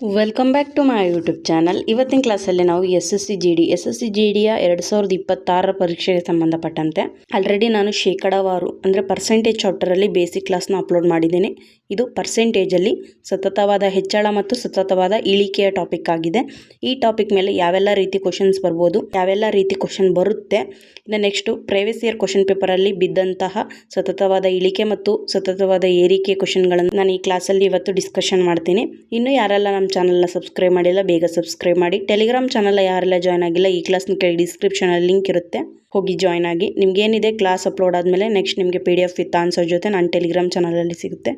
Welcome back to my YouTube channel ಇವತ್ತಿನ ಕ್ಲಾಸಲ್ಲಿ ನಾವು S S C G D S S C G ಡಿಯ ಎರಡು ಸಾವಿರದ ಇಪ್ಪತ್ತಾರರ ಪರೀಕ್ಷೆಗೆ ಸಂಬಂಧಪಟ್ಟಂತೆ ಆಲ್ರೆಡಿ ನಾನು ಶೇಕಡಾವಾರು ಅಂದರೆ ಪರ್ಸೆಂಟೇಜ್ ಚಾಪ್ಟರಲ್ಲಿ ಬೇಸಿಕ್ ಕ್ಲಾಸ್ನ ಅಪ್ಲೋಡ್ ಮಾಡಿದ್ದೀನಿ. ಇದು ಪರ್ಸೆಂಟೇಜಲ್ಲಿ ಸತತವಾದ ಹೆಚ್ಚಳ ಮತ್ತು ಸತತವಾದ ಇಳಿಕೆಯ ಟಾಪಿಕ್ ಆಗಿದೆ. ಈ ಟಾಪಿಕ್ ಮೇಲೆ ಯಾವೆಲ್ಲ ರೀತಿ ಕ್ವಶನ್ಸ್ ಬರ್ಬೋದು, ಯಾವೆಲ್ಲ ರೀತಿ ಕ್ವಶನ್ ಬರುತ್ತೆ, ಇನ್ನು ನೆಕ್ಸ್ಟು ಪ್ರೇವಿಯಸ್ ಇಯರ್ ಕ್ವಶನ್ ಪೇಪರಲ್ಲಿ ಬಿದ್ದಂತಹ ಸತತವಾದ ಇಳಿಕೆ ಮತ್ತು ಸತತವಾದ ಏರಿಕೆ ಕ್ವಶನ್ಗಳನ್ನು ನಾನು ಈ ಕ್ಲಾಸಲ್ಲಿ ಇವತ್ತು ಡಿಸ್ಕಷನ್ ಮಾಡ್ತೀನಿ. ಇನ್ನು ಯಾರೆಲ್ಲ ನಮ್ಮ ಚಾನಲ್ನ ಸಬ್ಸ್ಕ್ರೈಬ್ ಮಾಡಿಲ್ಲ, ಬೇಗ ಸಬ್ಸ್ಕ್ರೈಬ್ ಮಾಡಿ. ಟೆಲಿಗ್ರಾಮ್ ಚಾನಲ್ನ ಯಾರೆಲ್ಲ ಜಾಯ್ನ್ ಆಗಿಲ್ಲ, ಈ ಕ್ಲಾಸ್ನ ಕೆಳಗೆ ಡಿಸ್ಕ್ರಿಪ್ಷನಲ್ಲಿ ಲಿಂಕ್ ಇರುತ್ತೆ. ಹೋಗಿ ಜಾಯ್ನ್ ಆಗಿ. ನಿಮ್ಗೇನಿದೆ ಕ್ಲಾಸ್ ಅಪ್ಲೋಡ್ ಆದಮೇಲೆ ನೆಕ್ಸ್ಟ್ ನಿಮಗೆ P D F with answer ಜೊತೆ ನಾನು ಟೆಲಿಗ್ರಾಮ್ ಚಾನಲಲ್ಲಿ ಸಿಗುತ್ತೆ.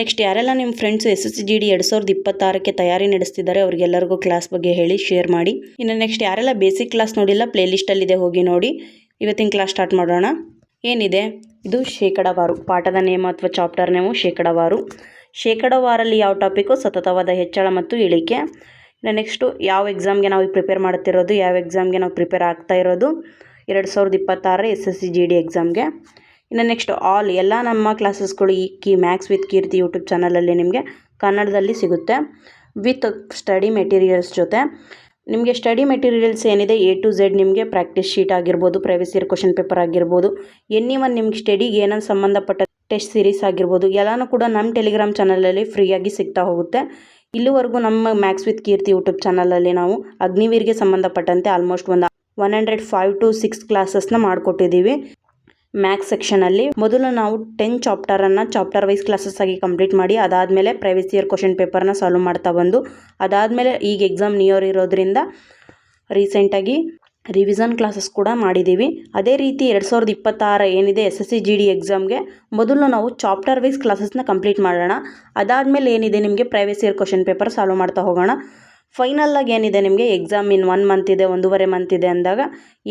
ನೆಕ್ಸ್ಟ್ ಯಾರೆಲ್ಲ ನಿಮ್ಮ friends S S G D ಎರಡು ಸಾವಿರದ ಇಪ್ಪತ್ತಾರಕ್ಕೆ ತಯಾರಿ ನಡೆಸ್ತಿದ್ದಾರೆ, ಅವ್ರಿಗೆಲ್ಲರಿಗೂ ಕ್ಲಾಸ್ ಬಗ್ಗೆ ಹೇಳಿ ಶೇರ್ ಮಾಡಿ. ಇನ್ನು ನೆಕ್ಸ್ಟ್ ಯಾರೆಲ್ಲ ಬೇಸಿಕ್ ಕ್ಲಾಸ್ ನೋಡಿಲ್ಲ ಪ್ಲೇಲಿಸ್ಟಲ್ಲಿದೆ ಹೋಗಿ ನೋಡಿ. ಇವತ್ತಿನ ಕ್ಲಾಸ್ ಸ್ಟಾರ್ಟ್ ಮಾಡೋಣ. ಏನಿದೆ? ಇದು ಶೇಕಡಾವಾರು. ಪಾಠದ ನೇಮ ಅಥವಾ ಚಾಪ್ಟರ್ ನೇಮು ಶೇಕಡಾವಾರು. ಶೇಕಡಾವಾರಲ್ಲಿ ಯಾವ ಟಾಪಿಕ್ಕು ಸತತವಾದ ಹೆಚ್ಚಳ ಮತ್ತು ಇಳಿಕೆ? ಇನ್ನು ನೆಕ್ಸ್ಟು ಯಾವ ಎಕ್ಸಾಮ್ಗೆ ನಾವು ಪ್ರಿಪೇರ್ ಮಾಡ್ತಿರೋದು, ಯಾವ ಎಕ್ಸಾಮ್ಗೆ ನಾವು ಪ್ರಿಪೇರ್ ಆಗ್ತಾ ಇರೋದು? ಎರಡು ಸಾವಿರದ ಇಪ್ಪತ್ತಾರರ S S C G D ಎಕ್ಸಾಮ್ಗೆ ಇನ್ನು ನೆಕ್ಸ್ಟ್ ಆಲ್ ಎಲ್ಲ ನಮ್ಮ ಕ್ಲಾಸಸ್ಗಳು ಈ key max with Keerthi YouTube ಚಾನಲಲ್ಲಿ ನಿಮಗೆ ಕನ್ನಡದಲ್ಲಿ ಸಿಗುತ್ತೆ. ವಿತ್ ಸ್ಟಡಿ ಮೆಟೀರಿಯಲ್ಸ್ ಜೊತೆ. ನಿಮಗೆ ಸ್ಟಡಿ ಮೆಟೀರಿಯಲ್ಸ್ ಏನಿದೆ ಎ ಟು ಝೆಡ್ ನಿಮಗೆ ಪ್ರಾಕ್ಟೀಸ್ ಶೀಟ್ ಆಗಿರ್ಬೋದು ಪ್ರೈವೇಸಿಯರ್ ಕ್ವಶನ್ ಪೇಪರ್ ಆಗಿರ್ಬೋದು ಎನಿ ಒನ್ ನಿಮ್ಗೆ ಸ್ಟಡಿಗೆ ಏನೇನು ಸಂಬಂಧಪಟ್ಟ ಟೆಸ್ಟ್ ಸೀರೀಸ್ ಆಗಿರ್ಬೋದು, ಎಲ್ಲನೂ ಕೂಡ ನಮ್ಮ ಟೆಲಿಗ್ರಾಮ್ ಚಾನಲಲ್ಲಿ ಫ್ರೀಯಾಗಿ ಸಿಗ್ತಾ ಹೋಗುತ್ತೆ. ಇಲ್ಲಿವರೆಗೂ ನಮ್ಮ ಮ್ಯಾಕ್ಸ್ ವಿತ್ ಕೀರ್ತಿ ಯೂಟ್ಯೂಬ್ ಚಾನಲಲ್ಲಿ ನಾವು ಅಗ್ನಿವೀರ್ಗೆ ಸಂಬಂಧಪಟ್ಟಂತೆ ಆಲ್ಮೋಸ್ಟ್ ಒಂದು one hundred five to six ಕ್ಲಾಸಸ್ನ ಮಾಡಿಕೊಟ್ಟಿದ್ದೀವಿ. ಮ್ಯಾಕ್ಸ್ ಸೆಕ್ಷನಲ್ಲಿ ಮೊದಲು ನಾವು ಟೆನ್ ಚಾಪ್ಟರನ್ನು ಚಾಪ್ಟರ್ ವೈಸ್ ಕ್ಲಾಸಸ್ ಆಗಿ ಕಂಪ್ಲೀಟ್ ಮಾಡಿ, ಅದಾದಮೇಲೆ ಪ್ರೈವೇಸ್ ಇಯರ್ ಕ್ವಶನ್ ಪೇಪರ್ನ ಸಾಲ್ವ್ ಮಾಡ್ತಾ ಬಂದು, ಅದಾದಮೇಲೆ ಈಗ ಎಕ್ಸಾಮ್ ನಿಯರ್ ಇರೋದ್ರಿಂದ ರೀಸೆಂಟಾಗಿ ರಿವಿಸನ್ ಕ್ಲಾಸಸ್ ಕೂಡ ಮಾಡಿದ್ದೀವಿ ಅದೇ ರೀತಿ ಎರಡು ಸಾವಿರದ ಇಪ್ಪತ್ತಾರ ಏನಿದೆ S S C G D ಎಕ್ಸಾಮ್ಗೆ ಮೊದಲು ನಾವು ಚಾಪ್ಟರ್ ವೈಸ್ ಕ್ಲಾಸಸ್ನ ಕಂಪ್ಲೀಟ್ ಮಾಡೋಣ. ಅದಾದಮೇಲೆ ಏನಿದೆ ನಿಮಗೆ previous year question paper solve ಮಾಡ್ತಾ ಹೋಗೋಣ. ಫೈನಲ್ಲಾಗಿ ಏನಿದೆ ನಿಮಗೆ ಎಕ್ಸಾಮ್ ಇನ್ ಒನ್ ಮಂತ್ ಇದೆ, ಒಂದೂವರೆ ಮಂತ್ ಇದೆ ಅಂದಾಗ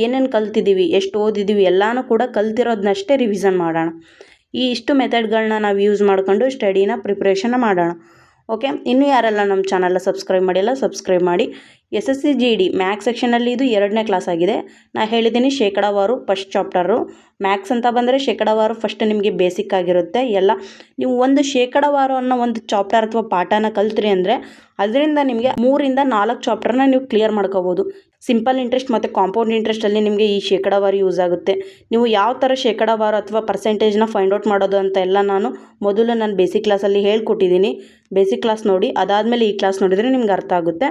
ಏನೇನು ಕಲ್ತಿದ್ದೀವಿ ಎಷ್ಟು ಓದಿದ್ದೀವಿ ಎಲ್ಲನೂ ಕೂಡ ಕಲ್ತಿರೋದನ್ನಷ್ಟೇ ರಿವಿಸನ್ ಮಾಡೋಣ. ಈ ಇಷ್ಟು ಮೆಥಡ್ಗಳನ್ನ ನಾವು ಯೂಸ್ ಮಾಡಿಕೊಂಡು ಸ್ಟಡಿನ ಪ್ರಿಪ್ರೇಷನ್ನ ಮಾಡೋಣ. ಓಕೆ ಇನ್ನೂ ಯಾರೆಲ್ಲ ನಮ್ಮ ಚಾನಲ್ನ ಸಬ್ಸ್ಕ್ರೈಬ್ ಮಾಡಿಲ್ಲ ಸಬ್ಸ್ಕ್ರೈಬ್ ಮಾಡಿ. S S C G D max ಸೆಕ್ಷನಲ್ಲಿ ಇದು ಎರಡನೇ ಕ್ಲಾಸ್ ಆಗಿದೆ. ನಾ ಹೇಳಿದ್ದೀನಿ ಶೇಕಡಾವಾರು ಫಸ್ಟ್ ಚಾಪ್ಟರು ಮ್ಯಾಕ್ಸ್ ಅಂತ ಬಂದರೆ ಶೇಕಡಾವಾರು ಫಸ್ಟ್ ನಿಮಗೆ ಬೇಸಿಕ್ ಆಗಿರುತ್ತೆ. ಎಲ್ಲ ನೀವು ಒಂದು ಶೇಕಡಾವಾರು ಅನ್ನೋ ಒಂದು ಚಾಪ್ಟರ್ ಅಥವಾ ಪಾಠನ ಕಲ್ತ್ರಿ ಅಂದರೆ ಅದರಿಂದ ನಿಮಗೆ ಮೂರಿಂದ ನಾಲ್ಕು ಚಾಪ್ಟರ್ನ ನೀವು ಕ್ಲಿಯರ್ ಮಾಡ್ಕೋಬೋದು. ಸಿಂಪಲ್ ಇಂಟ್ರೆಸ್ಟ್ ಮತ್ತು ಕಾಂಪೌಂಡ್ ಇಂಟ್ರೆಸ್ಟಲ್ಲಿ ನಿಮಗೆ ಈ ಶೇಕಡಾವಾರು ಯೂಸ್ ಆಗುತ್ತೆ. ನೀವು ಯಾವ ಥರ ಶೇಕಡಾವಾರು ಅಥವಾ ಪರ್ಸೆಂಟೇಜ್ನ ಫೈಂಡ್ ಔಟ್ ಮಾಡೋದು ಅಂತ ಎಲ್ಲ ನಾನು ಮೊದಲು ನಾನು ಬೇಸಿಕ್ ಕ್ಲಾಸಲ್ಲಿ ಹೇಳ್ಕೊಟ್ಟಿದ್ದೀನಿ. ಬೇಸಿಕ್ ಕ್ಲಾಸ್ ನೋಡಿ, ಅದಾದಮೇಲೆ ಈ ಕ್ಲಾಸ್ ನೋಡಿದರೆ ನಿಮ್ಗೆ ಅರ್ಥ ಆಗುತ್ತೆ.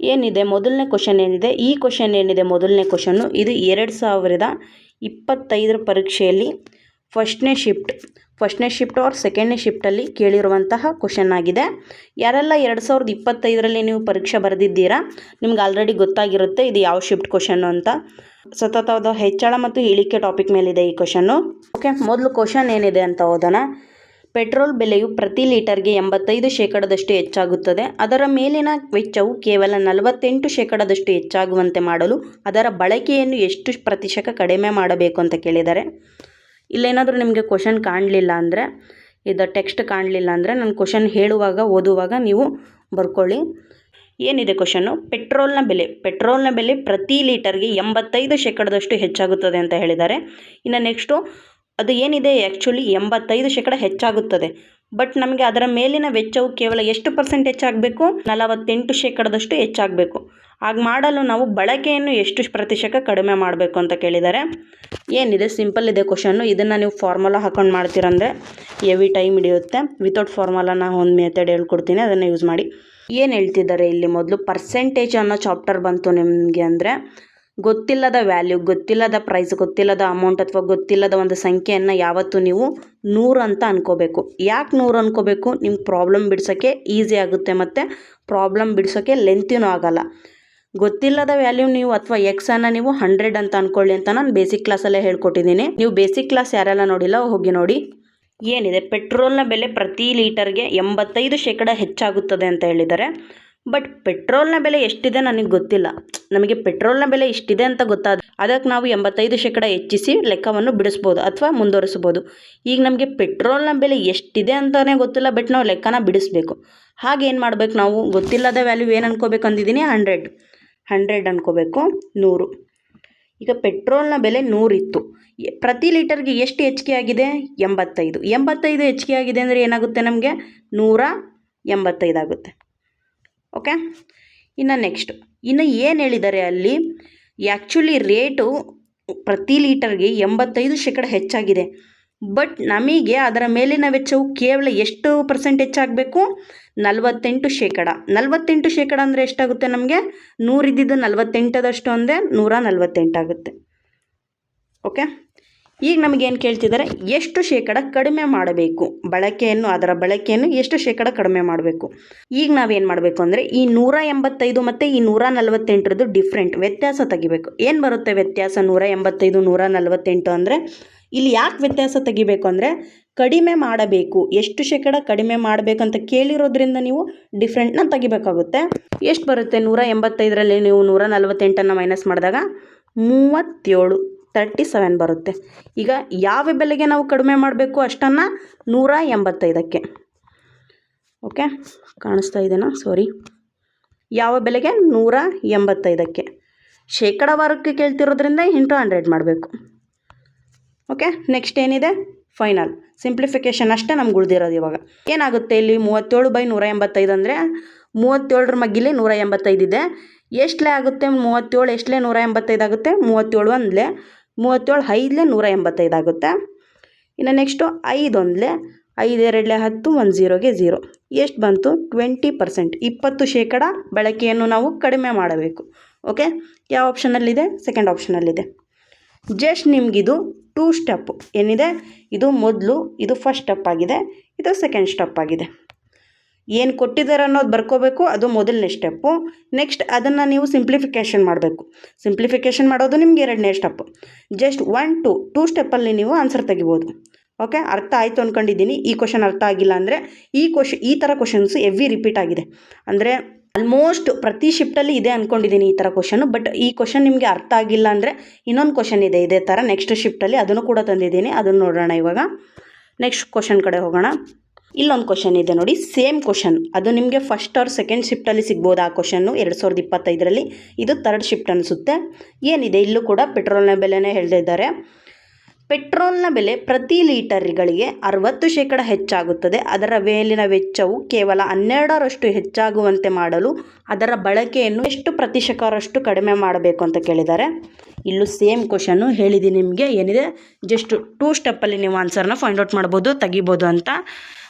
ಏನಿದೆ? ಮೊದಲನೇ ಕ್ವಶನ್ ಏನಿದೆ? ಈ ಕ್ವಶನ್ ಏನಿದೆ? ಮೊದಲನೇ ಕ್ವಶನ್ನು ಇದು ಎರಡು ಸಾವಿರದ ಇಪ್ಪತ್ತೈದರ ಪರೀಕ್ಷೆಯಲ್ಲಿ ಫಸ್ಟ್ನೇ ಶಿಫ್ಟ್ ಫಸ್ಟ್ನೇ ಶಿಫ್ಟ್ ಆರ್ ಸೆಕೆಂಡ್ನೇ ಶಿಫ್ಟಲ್ಲಿ ಕೇಳಿರುವಂತಹ ಕ್ವಶನ್ ಆಗಿದೆ. ಯಾರೆಲ್ಲ ಎರಡು ಸಾವಿರದ ಇಪ್ಪತ್ತೈದರಲ್ಲಿ ನೀವು ಪರೀಕ್ಷೆ ಬರೆದಿದ್ದೀರಾ? ನಿಮ್ಗೆ ಆಲ್ರೆಡಿ ಗೊತ್ತಾಗಿರುತ್ತೆ ಇದು ಯಾವ ಶಿಫ್ಟ್ ಕ್ವಶನ್ನು ಅಂತ. ಸತತವಾದ ಹೆಚ್ಚಳ ಮತ್ತು ಇಳಿಕೆ ಟಾಪಿಕ್ ಮೇಲಿದೆ ಈ ಕ್ವಶನ್ನು ಓಕೆ ಮೊದಲು ಕ್ವಶನ್ ಏನಿದೆ ಅಂತ ಓದೋಣ. ಪೆಟ್ರೋಲ್ ಬೆಲೆಯು ಪ್ರತಿ ಲೀಟರ್ಗೆ ಎಂಬತ್ತೈದು ಶೇಕಡದಷ್ಟು ಹೆಚ್ಚಾಗುತ್ತದೆ. ಅದರ ಮೇಲಿನ ವೆಚ್ಚವು ಕೇವಲ ನಲವತ್ತೆಂಟು ಶೇಕಡದಷ್ಟು ಹೆಚ್ಚಾಗುವಂತೆ ಮಾಡಲು ಅದರ ಬಳಕೆಯನ್ನು ಎಷ್ಟು ಪ್ರತಿಶತ ಕಡಿಮೆ ಮಾಡಬೇಕು ಅಂತ ಕೇಳಿದ್ದಾರೆ ಇಲ್ಲೇನಾದರೂ ನಿಮಗೆ ಕ್ವಶನ್ ಕಾಣಲಿಲ್ಲ ಅಂದರೆ, ಇದು ಟೆಕ್ಸ್ಟ್ ಕಾಣಲಿಲ್ಲ ಅಂದರೆ ನಾನು ಕ್ವಶನ್ ಹೇಳುವಾಗ, ಓದುವಾಗ ನೀವು ಬರ್ಕೊಳ್ಳಿ. ಏನಿದೆ ಕ್ವಶನ್ನು? ಪೆಟ್ರೋಲ್ನ ಬೆಲೆ. ಪೆಟ್ರೋಲ್ನ ಬೆಲೆ ಪ್ರತಿ ಲೀಟರ್ಗೆ ಎಂಬತ್ತೈದು ಶೇಕಡದಷ್ಟು ಹೆಚ್ಚಾಗುತ್ತದೆ ಅಂತ ಹೇಳಿದ್ದಾರೆ ಇನ್ನು ನೆಕ್ಸ್ಟು ಅದು ಏನಿದೆ? ಆ್ಯಕ್ಚುಲಿ ಎಂಬತ್ತೈದು ಶೇಕಡ ಹೆಚ್ಚಾಗುತ್ತದೆ. ಬಟ್ ನಮಗೆ ಅದರ ಮೇಲಿನ ವೆಚ್ಚವು ಕೇವಲ ಎಷ್ಟು ಪರ್ಸೆಂಟ್ ಹೆಚ್ಚಾಗಬೇಕು? ನಲವತ್ತೆಂಟು ಶೇಕಡದಷ್ಟು ಹೆಚ್ಚಾಗಬೇಕು. ಹಾಗೆ ಮಾಡಲು ನಾವು ಬಳಕೆಯನ್ನು ಎಷ್ಟು ಪ್ರತಿಶತ ಕಡಿಮೆ ಮಾಡಬೇಕು ಅಂತ ಕೇಳಿದ್ದಾರೆ ಏನಿದೆ? ಸಿಂಪಲ್ ಇದೆ ಕ್ವಶನ್ನು ಇದನ್ನು ನೀವು ಫಾರ್ಮುಲಾ ಹಾಕೊಂಡು ಮಾಡ್ತೀರಂದರೆ ಎವಿ ಟೈಮ್ ಹಿಡಿಯುತ್ತೆ. ವಿತೌಟ್ ಫಾರ್ಮುಲಾನ ಒಂದು ಮೆಥಡ್ ಹೇಳ್ಕೊಡ್ತೀನಿ. ಅದನ್ನು ಯೂಸ್ ಮಾಡಿ. ಏನು ಹೇಳ್ತಿದ್ದಾರೆ ಇಲ್ಲಿ ಮೊದಲು? ಪರ್ಸೆಂಟೇಜ್ ಅನ್ನೋ ಚಾಪ್ಟರ್ ಬಂತು ನಿಮಗೆ ಅಂದರೆ ಗೊತ್ತಿಲ್ಲದ ವ್ಯಾಲ್ಯೂ ಗೊತ್ತಿಲ್ಲದ ಪ್ರೈಸ್ ಗೊತ್ತಿಲ್ಲದ ಅಮೌಂಟ್ ಅಥವಾ ಗೊತ್ತಿಲ್ಲದ ಒಂದು ಸಂಖ್ಯೆಯನ್ನು ಯಾವತ್ತೂ ನೀವು ನೂರು ಅಂತ ಅನ್ಕೋಬೇಕು. ಯಾಕೆ ನೂರು ಅನ್ಕೋಬೇಕು? ನಿಮ್ಗೆ ಪ್ರಾಬ್ಲಮ್ ಬಿಡ್ಸೋಕ್ಕೆ ಈಸಿ ಆಗುತ್ತೆ ಮತ್ತು ಪ್ರಾಬ್ಲಮ್ ಬಿಡ್ಸೋಕ್ಕೆ ಲೆಂತಿನೂ ಆಗೋಲ್ಲ. ಗೊತ್ತಿಲ್ಲದ ವ್ಯಾಲ್ಯೂ ನೀವು ಅಥವಾ ಎಕ್ಸನ್ನು ನೀವು ಹಂಡ್ರೆಡ್ ಅಂತ ಅನ್ಕೊಳ್ಳಿ ಅಂತ ನಾನು ಬೇಸಿಕ್ ಕ್ಲಾಸಲ್ಲೇ ಹೇಳ್ಕೊಟ್ಟಿದ್ದೀನಿ. ನೀವು ಬೇಸಿಕ್ ಕ್ಲಾಸ್ ಯಾರೆಲ್ಲ ನೋಡಿಲ್ಲ ಹೋಗಿ ನೋಡಿ. ಏನಿದೆ? ಪೆಟ್ರೋಲ್ನ ಬೆಲೆ ಪ್ರತಿ ಲೀಟರ್ಗೆ ಎಂಬತ್ತೈದು ಶೇಕಡ ಹೆಚ್ಚಾಗುತ್ತದೆ ಅಂತ ಹೇಳಿದ್ದಾರೆ. ಬಟ್ ಪೆಟ್ರೋಲ್ನ ಬೆಲೆ ಎಷ್ಟಿದೆ ನನಗೆ ಗೊತ್ತಿಲ್ಲ. ನಮಗೆ ಪೆಟ್ರೋಲ್ನ ಬೆಲೆ ಇಷ್ಟಿದೆ ಅಂತ ಗೊತ್ತಾದ ಅದಕ್ಕೆ ನಾವು ಎಂಬತ್ತೈದು ಶೇಕಡ ಹೆಚ್ಚಿಸಿ ಲೆಕ್ಕವನ್ನು ಬಿಡಿಸ್ಬೋದು ಅಥವಾ ಮುಂದುವರಿಸ್ಬೋದು. ಈಗ ನಮಗೆ ಪೆಟ್ರೋಲ್ನ ಬೆಲೆ ಎಷ್ಟಿದೆ ಅಂತಲೇ ಗೊತ್ತಿಲ್ಲ ಬಟ್ ನಾವು ಲೆಕ್ಕನ ಬಿಡಿಸ್ಬೇಕು. ಹಾಗೆ ಏನು ಮಾಡ್ಬೇಕು ನಾವು? ಗೊತ್ತಿಲ್ಲದ ವ್ಯಾಲ್ಯೂ ಏನು ಅನ್ಕೋಬೇಕು ಅಂದಿದ್ದೀನಿ? ಹಂಡ್ರೆಡ್ ಹಂಡ್ರೆಡ್ ಅನ್ಕೋಬೇಕು, ನೂರು. ಈಗ ಪೆಟ್ರೋಲ್ನ ಬೆಲೆ ನೂರಿತ್ತು. ಪ್ರತಿ ಲೀಟರ್ಗೆ ಎಷ್ಟು ಹೆಚ್ಚಿಗೆ ಆಗಿದೆ? ಎಂಬತ್ತೈದು. ಎಂಬತ್ತೈದು ಹೆಚ್ಚಿಗೆ ಆಗಿದೆ ಅಂದರೆ ಏನಾಗುತ್ತೆ ನಮಗೆ? ನೂರ ಎಂಬತ್ತೈದು ಆಗುತ್ತೆ. ಓಕೆ? ಇನ್ನು ನೆಕ್ಸ್ಟ್ ಇನ್ನು ಏನು ಹೇಳಿದ್ದಾರೆ ಅಲ್ಲಿ? ಆ್ಯಕ್ಚುಲಿ ರೇಟು ಪ್ರತಿ ಲೀಟರ್ಗೆ ಎಂಬತ್ತೈದು ಶೇಕಡ ಹೆಚ್ಚಾಗಿದೆ. ಬಟ್ ನಮಗೆ ಅದರ ಮೇಲಿನ ವೆಚ್ಚವು ಕೇವಲ ಎಷ್ಟು ಪರ್ಸೆಂಟ್ ಹೆಚ್ಚಾಗಬೇಕು? ನಲವತ್ತೆಂಟು ಶೇಕಡ. ನಲವತ್ತೆಂಟು ಶೇಕಡ ಅಂದರೆ ಎಷ್ಟಾಗುತ್ತೆ ನಮಗೆ? ನೂರಿದ್ದಿದ್ದು ನಲವತ್ತೆಂಟದಷ್ಟು ಅಂದರೆ ನೂರ ನಲವತ್ತೆಂಟಾಗುತ್ತೆ ಓಕೆ? ಈಗ ನಮಗೇನು ಕೇಳ್ತಿದ್ದಾರೆ ಎಷ್ಟು ಶೇಕಡ ಕಡಿಮೆ ಮಾಡಬೇಕು? ಬಳಕೆಯನ್ನು, ಅದರ ಬಳಕೆಯನ್ನು ಎಷ್ಟು ಶೇಕಡ ಕಡಿಮೆ ಮಾಡಬೇಕು? ಈಗ ನಾವೇನು ಮಾಡಬೇಕು ಅಂದರೆ, ಈ ನೂರ ಎಂಬತ್ತೈದು ಮತ್ತು ಈ ನೂರ ನಲವತ್ತೆಂಟರದ್ದು ಡಿಫ್ರೆಂಟ್ ವ್ಯತ್ಯಾಸ ತೆಗಿಬೇಕು. ಏನು ಬರುತ್ತೆ ವ್ಯತ್ಯಾಸ ನೂರ ಎಂಬತ್ತೈದು, ನೂರ ನಲವತ್ತೆಂಟು ಅಂದರೆ? ಇಲ್ಲಿ ಯಾಕೆ ವ್ಯತ್ಯಾಸ ತೆಗಿಬೇಕು ಅಂದರೆ, ಕಡಿಮೆ ಮಾಡಬೇಕು. ಎಷ್ಟು ಶೇಕಡ ಕಡಿಮೆ ಮಾಡಬೇಕಂತ ಕೇಳಿರೋದ್ರಿಂದ ನೀವು ಡಿಫ್ರೆಂಟ್ನ ತೆಗಿಬೇಕಾಗುತ್ತೆ. ಎಷ್ಟು ಬರುತ್ತೆ ನೂರ ಎಂಬತ್ತೈದರಲ್ಲಿ ನೀವು ನೂರ ನಲವತ್ತೆಂಟನ್ನು ಮೈನಸ್ ಮಾಡಿದಾಗ? ಮೂವತ್ತೇಳು. ತರ್ಟಿ ಸೆವೆನ್ ಬರುತ್ತೆ. ಈಗ ಯಾವ ಬೆಲೆಗೆ ನಾವು ಕಡಿಮೆ ಮಾಡಬೇಕು ಅಷ್ಟನ್ನು ನೂರ ಎಂಬತ್ತೈದಕ್ಕೆ. ಓಕೆ? ಕಾಣಿಸ್ತಾ ಇದೆನಾ ಸಾರಿ ಯಾವ ಬೆಲೆಗೆ? ನೂರ ಎಂಬತ್ತೈದಕ್ಕೆ. ಶೇಕಡವಾರಕ್ಕೆ ಕೇಳ್ತಿರೋದ್ರಿಂದ ಇಂಟು ಹಂಡ್ರೆಡ್ ಮಾಡಬೇಕು. ಓಕೆ? ನೆಕ್ಸ್ಟ್ ಏನಿದೆ? ಫೈನಲ್. ಸಿಂಪ್ಲಿಫಿಕೇಷನ್ ಅಷ್ಟೇ ನಮ್ಗೆ ಉಳಿದಿರೋದು ಇವಾಗ. ಏನಾಗುತ್ತೆ ಇಲ್ಲಿ ಮೂವತ್ತೇಳು ಬೈ ನೂರ ಎಂಬತ್ತೈದು ಅಂದರೆ ಮೂವತ್ತೇಳರ ಮಗ್ಗಿಲಿ ನೂರ ಎಂಬತ್ತೈದು ಇದೆ. ಎಷ್ಟಲೇ ಆಗುತ್ತೆ? ಮೂವತ್ತೇಳು ಎಷ್ಟಲೇ ನೂರ ಎಂಬತ್ತೈದು ಆಗುತ್ತೆ? ಮೂವತ್ತೇಳು ಒಂದಲೇ ಮೂವತ್ತೇಳು, ಐದಲೇ ನೂರ ಎಂಬತ್ತೈದು ಆಗುತ್ತೆ. ಇನ್ನು ನೆಕ್ಸ್ಟು ಐದು ಒಂದಲೇ ಐದು ಎರಡಲೆ ಹತ್ತು, ಒಂದು ಝೀರೋಗೆ ಝೀರೋ. ಎಷ್ಟು ಬಂತು? ಟ್ವೆಂಟಿ ಪರ್ಸೆಂಟ್ ಇಪ್ಪತ್ತು ಶೇಕಡ ಬಳಕೆಯನ್ನು ನಾವು ಕಡಿಮೆ ಮಾಡಬೇಕು. ಓಕೆ? ಯಾವ ಆಪ್ಷನಲ್ಲಿದೆ ಸೆಕೆಂಡ್ ಆಪ್ಷನಲ್ಲಿದೆ ಜಸ್ಟ್ ನಿಮಗಿದು ಟೂ ಸ್ಟೆಪ್ ಏನಿದೆ? ಇದು ಮೊದಲು, ಇದು ಫಸ್ಟ್ ಸ್ಟೆಪ್ ಆಗಿದೆ. ಇದು ಸೆಕೆಂಡ್ ಸ್ಟೆಪ್ ಆಗಿದೆ. ಏನು ಕೊಟ್ಟಿದ್ದಾರೆ ಅನ್ನೋದು ಬರ್ಕೋಬೇಕು, ಅದು ಮೊದಲನೇ ಸ್ಟೆಪ್ಪು. ನೆಕ್ಸ್ಟ್ ಅದನ್ನು ನೀವು ಸಿಂಪ್ಲಿಫಿಕೇಷನ್ ಮಾಡಬೇಕು. ಸಿಂಪ್ಲಿಫಿಕೇಷನ್ ಮಾಡೋದು ನಿಮ್ಗೆ ಎರಡನೇ step. Just one, two, two ಸ್ಟೆಪ್ಪಲ್ಲಿ ನೀವು ಆನ್ಸರ್ ತೆಗಿಬೋದು. ಓಕೆ, ಅರ್ಥ ಆಯಿತು ಅಂದ್ಕೊಂಡಿದ್ದೀನಿ ಈ ಕ್ವಶನ್ ಅರ್ಥ ಆಗಿಲ್ಲ ಅಂದರೆ ಈ ಕ್ವಶ್, ಈ ಥರ ಕ್ವಶನ್ಸ್ ಎವ್ರಿ ರಿಪೀಟ್ ಆಗಿದೆ. ಅಂದರೆ ಆಲ್ಮೋಸ್ಟ್ ಪ್ರತಿ ಶಿಫ್ಟಲ್ಲಿ ಇದೆ ಅಂದ್ಕೊಂಡಿದ್ದೀನಿ ಈ ಥರ ಕ್ವಶನು, ಬಟ್ ಈ ಕ್ವಶನ್ ನಿಮಗೆ ಅರ್ಥ ಆಗಿಲ್ಲ ಅಂದರೆ ಇನ್ನೊಂದು ಕ್ವಶನ್ ಇದೆ, ಇದೇ ಥರ ನೆಕ್ಸ್ಟ್ ಶಿಫ್ಟಲ್ಲಿ ಅದನ್ನು ಕೂಡ ತಂದಿದ್ದೀನಿ. ಅದನ್ನು ನೋಡೋಣ ಇವಾಗ. ನೆಕ್ಸ್ಟ್ ಕ್ವಶನ್ ಕಡೆ ಹೋಗೋಣ. ಇಲ್ಲೊಂದು ಕ್ವಶನ್ ಇದೆ ನೋಡಿ ಸೇಮ್ ಕ್ವಶನ್ ಅದು ನಿಮಗೆ ಫಸ್ಟ್ ಆರ್ ಸೆಕೆಂಡ್ ಶಿಫ್ಟಲ್ಲಿ ಸಿಗ್ಬೋದು ಆ ಕ್ವಶನ್ನು ಎರಡು ಸಾವಿರದ ಇಪ್ಪತ್ತೈದರಲ್ಲಿ ಇದು ತರ್ಡ್ ಶಿಫ್ಟ್ ಅನಿಸುತ್ತೆ. ಏನಿದೆ? ಇಲ್ಲೂ ಕೂಡ ಪೆಟ್ರೋಲ್ನ ಬೆಲೆನೇ ಹೇಳ್ದಿದ್ದಾರೆ ಪೆಟ್ರೋಲ್ನ ಬೆಲೆ ಪ್ರತಿ ಲೀಟರ್ಗಳಿಗೆ ಅರವತ್ತು ಶೇಕಡ ಹೆಚ್ಚಾಗುತ್ತದೆ. ಅದರ ಮೇಲಿನ ವೆಚ್ಚವು ಕೇವಲ ಹನ್ನೆರಡರಷ್ಟು ಹೆಚ್ಚಾಗುವಂತೆ ಮಾಡಲು ಅದರ ಬಳಕೆಯನ್ನು ಎಷ್ಟು ಪ್ರತಿಶತರಷ್ಟು ಕಡಿಮೆ ಮಾಡಬೇಕು ಅಂತ ಕೇಳಿದ್ದಾರೆ. ಇಲ್ಲೂ ಸೇಮ್ ಕ್ವಶನ್ನು ಹೇಳಿದ್ದೀನಿ ನಿಮಗೆ. ಏನಿದೆ? ಜಸ್ಟ್ ಟೂ ಸ್ಟೆಪ್ಪಲ್ಲಿ ನೀವು ಆನ್ಸರ್ನ ಫೈಂಡ್ ಔಟ್ ಮಾಡ್ಬೋದು, ತೆಗಿಬೋದು ಅಂತ.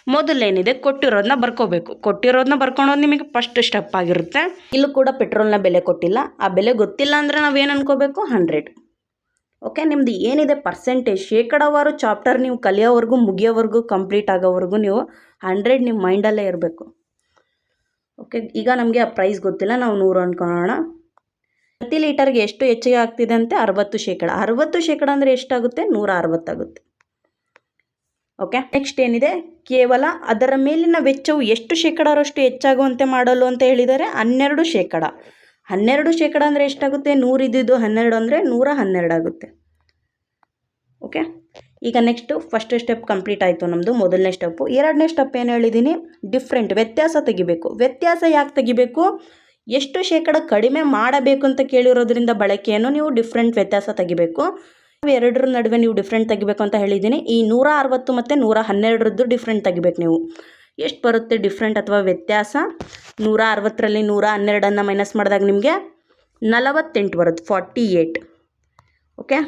ಮೊದಲೇನಿದೆ? ಕೊಟ್ಟಿರೋದನ್ನ ಬರ್ಕೋಬೇಕು. ಕೊಟ್ಟಿರೋದನ್ನ ಬರ್ಕೊಳೋದು ನಿಮಗೆ ಫಸ್ಟ್ ಸ್ಟೆಪ್ ಆಗಿರುತ್ತೆ. ಇಲ್ಲೂ ಕೂಡ ಪೆಟ್ರೋಲ್ನ ಬೆಲೆ ಕೊಟ್ಟಿಲ್ಲ. ಆ ಬೆಲೆ ಗೊತ್ತಿಲ್ಲ ಅಂದರೆ ನಾವೇನು ಅನ್ಕೋಬೇಕು? ಹಂಡ್ರೆಡ್ ಓಕೆ ನಿಮ್ಮದು ಏನಿದೆ ಪರ್ಸೆಂಟೇಜ್ ಶೇಕಡಾವಾರು ಚಾಪ್ಟರ್ ನೀವು ಕಲಿಯೋವರೆಗೂ, ಮುಗಿಯೋವರೆಗೂ ಕಂಪ್ಲೀಟ್ ಆಗೋವರೆಗೂ ನೀವು ಹಂಡ್ರೆಡ್ ನಿಮ್ಮ ಮೈಂಡಲ್ಲೇ ಇರಬೇಕು. ಓಕೆ ಈಗ ನಮಗೆ ಆ ಪ್ರೈಸ್ ಗೊತ್ತಿಲ್ಲ. ನಾವು ನೂರು ಅಂದ್ಕೊಳ್ಳೋಣ ಪ್ರತಿ ಲೀಟರ್ಗೆ ಎಷ್ಟು ಹೆಚ್ಚಿಗೆ ಆಗ್ತಿದೆ ಅಂತೆ? ಅರವತ್ತು ಶೇಕಡ. ಅರವತ್ತು ಶೇಕಡ ಅಂದರೆ ಎಷ್ಟಾಗುತ್ತೆ? ನೂರ ಅರವತ್ತಾಗುತ್ತೆ ಓಕೆ ನೆಕ್ಸ್ಟ್ ಏನಿದೆ? ಕೇವಲ ಅದರ ಮೇಲಿನ ವೆಚ್ಚವು ಎಷ್ಟು ಶೇಕಡಾರಷ್ಟು ಹೆಚ್ಚಾಗುವಂತೆ ಮಾಡಲು ಅಂತ ಹೇಳಿದ್ದಾರೆ ಹನ್ನೆರಡು ಶೇಕಡ. ಹನ್ನೆರಡು ಶೇಕಡ ಅಂದರೆ ಎಷ್ಟಾಗುತ್ತೆ? ನೂರಿದ್ದು ಹನ್ನೆರಡು ಅಂದರೆ ನೂರ ಹನ್ನೆರಡು ಆಗುತ್ತೆ. ಓಕೆ ಈಗ ನೆಕ್ಸ್ಟು ಫಸ್ಟ್ ಸ್ಟೆಪ್ ಕಂಪ್ಲೀಟ್ ಆಯಿತು ನಮ್ಮದು ಮೊದಲನೇ ಸ್ಟೆಪ್ಪು ಎರಡನೇ ಸ್ಟೆಪ್ ಏನು ಹೇಳಿದ್ದೀನಿ ಡಿಫ್ರೆಂಟ್ ವ್ಯತ್ಯಾಸ ತೆಗಿಬೇಕು. ವ್ಯತ್ಯಾಸ ಯಾಕೆ ತೆಗಿಬೇಕು? ಎಷ್ಟು ಶೇಕಡ ಕಡಿಮೆ ಮಾಡಬೇಕು ಅಂತ ಕೇಳಿರೋದ್ರಿಂದ ಬಳಕೆಯನ್ನು ನೀವು ಡಿಫ್ರೆಂಟ್ ವ್ಯತ್ಯಾಸ ತೆಗಿಬೇಕು. ಎರಡರ ನಡುವೆ ನೀವು ಡಿಫ್ರೆಂಟ್ ತೆಗಿಬೇಕು ಅಂತ ಹೇಳಿದ್ದೀನಿ. ಈ ನೂರ ಅರವತ್ತು ಮತ್ತು ನೂರ ಹನ್ನೆರಡರದ್ದು ಡಿಫ್ರೆಂಟ್ ತೆಗಿಬೇಕು ನೀವು. ಎಷ್ಟು ಬರುತ್ತೆ ಡಿಫ್ರೆಂಟ್ ಅಥವಾ ವ್ಯತ್ಯಾಸ? ನೂರ ಅರವತ್ತರಲ್ಲಿ ನೂರ ಹನ್ನೆರಡನ್ನು ಮೈನಸ್ ಮಾಡಿದಾಗ ನಿಮಗೆ ನಲವತ್ತೆಂಟು ಬರುತ್ತೆ ಫಾರ್ಟಿ ಏಯ್ಟ್ ಓಕೆ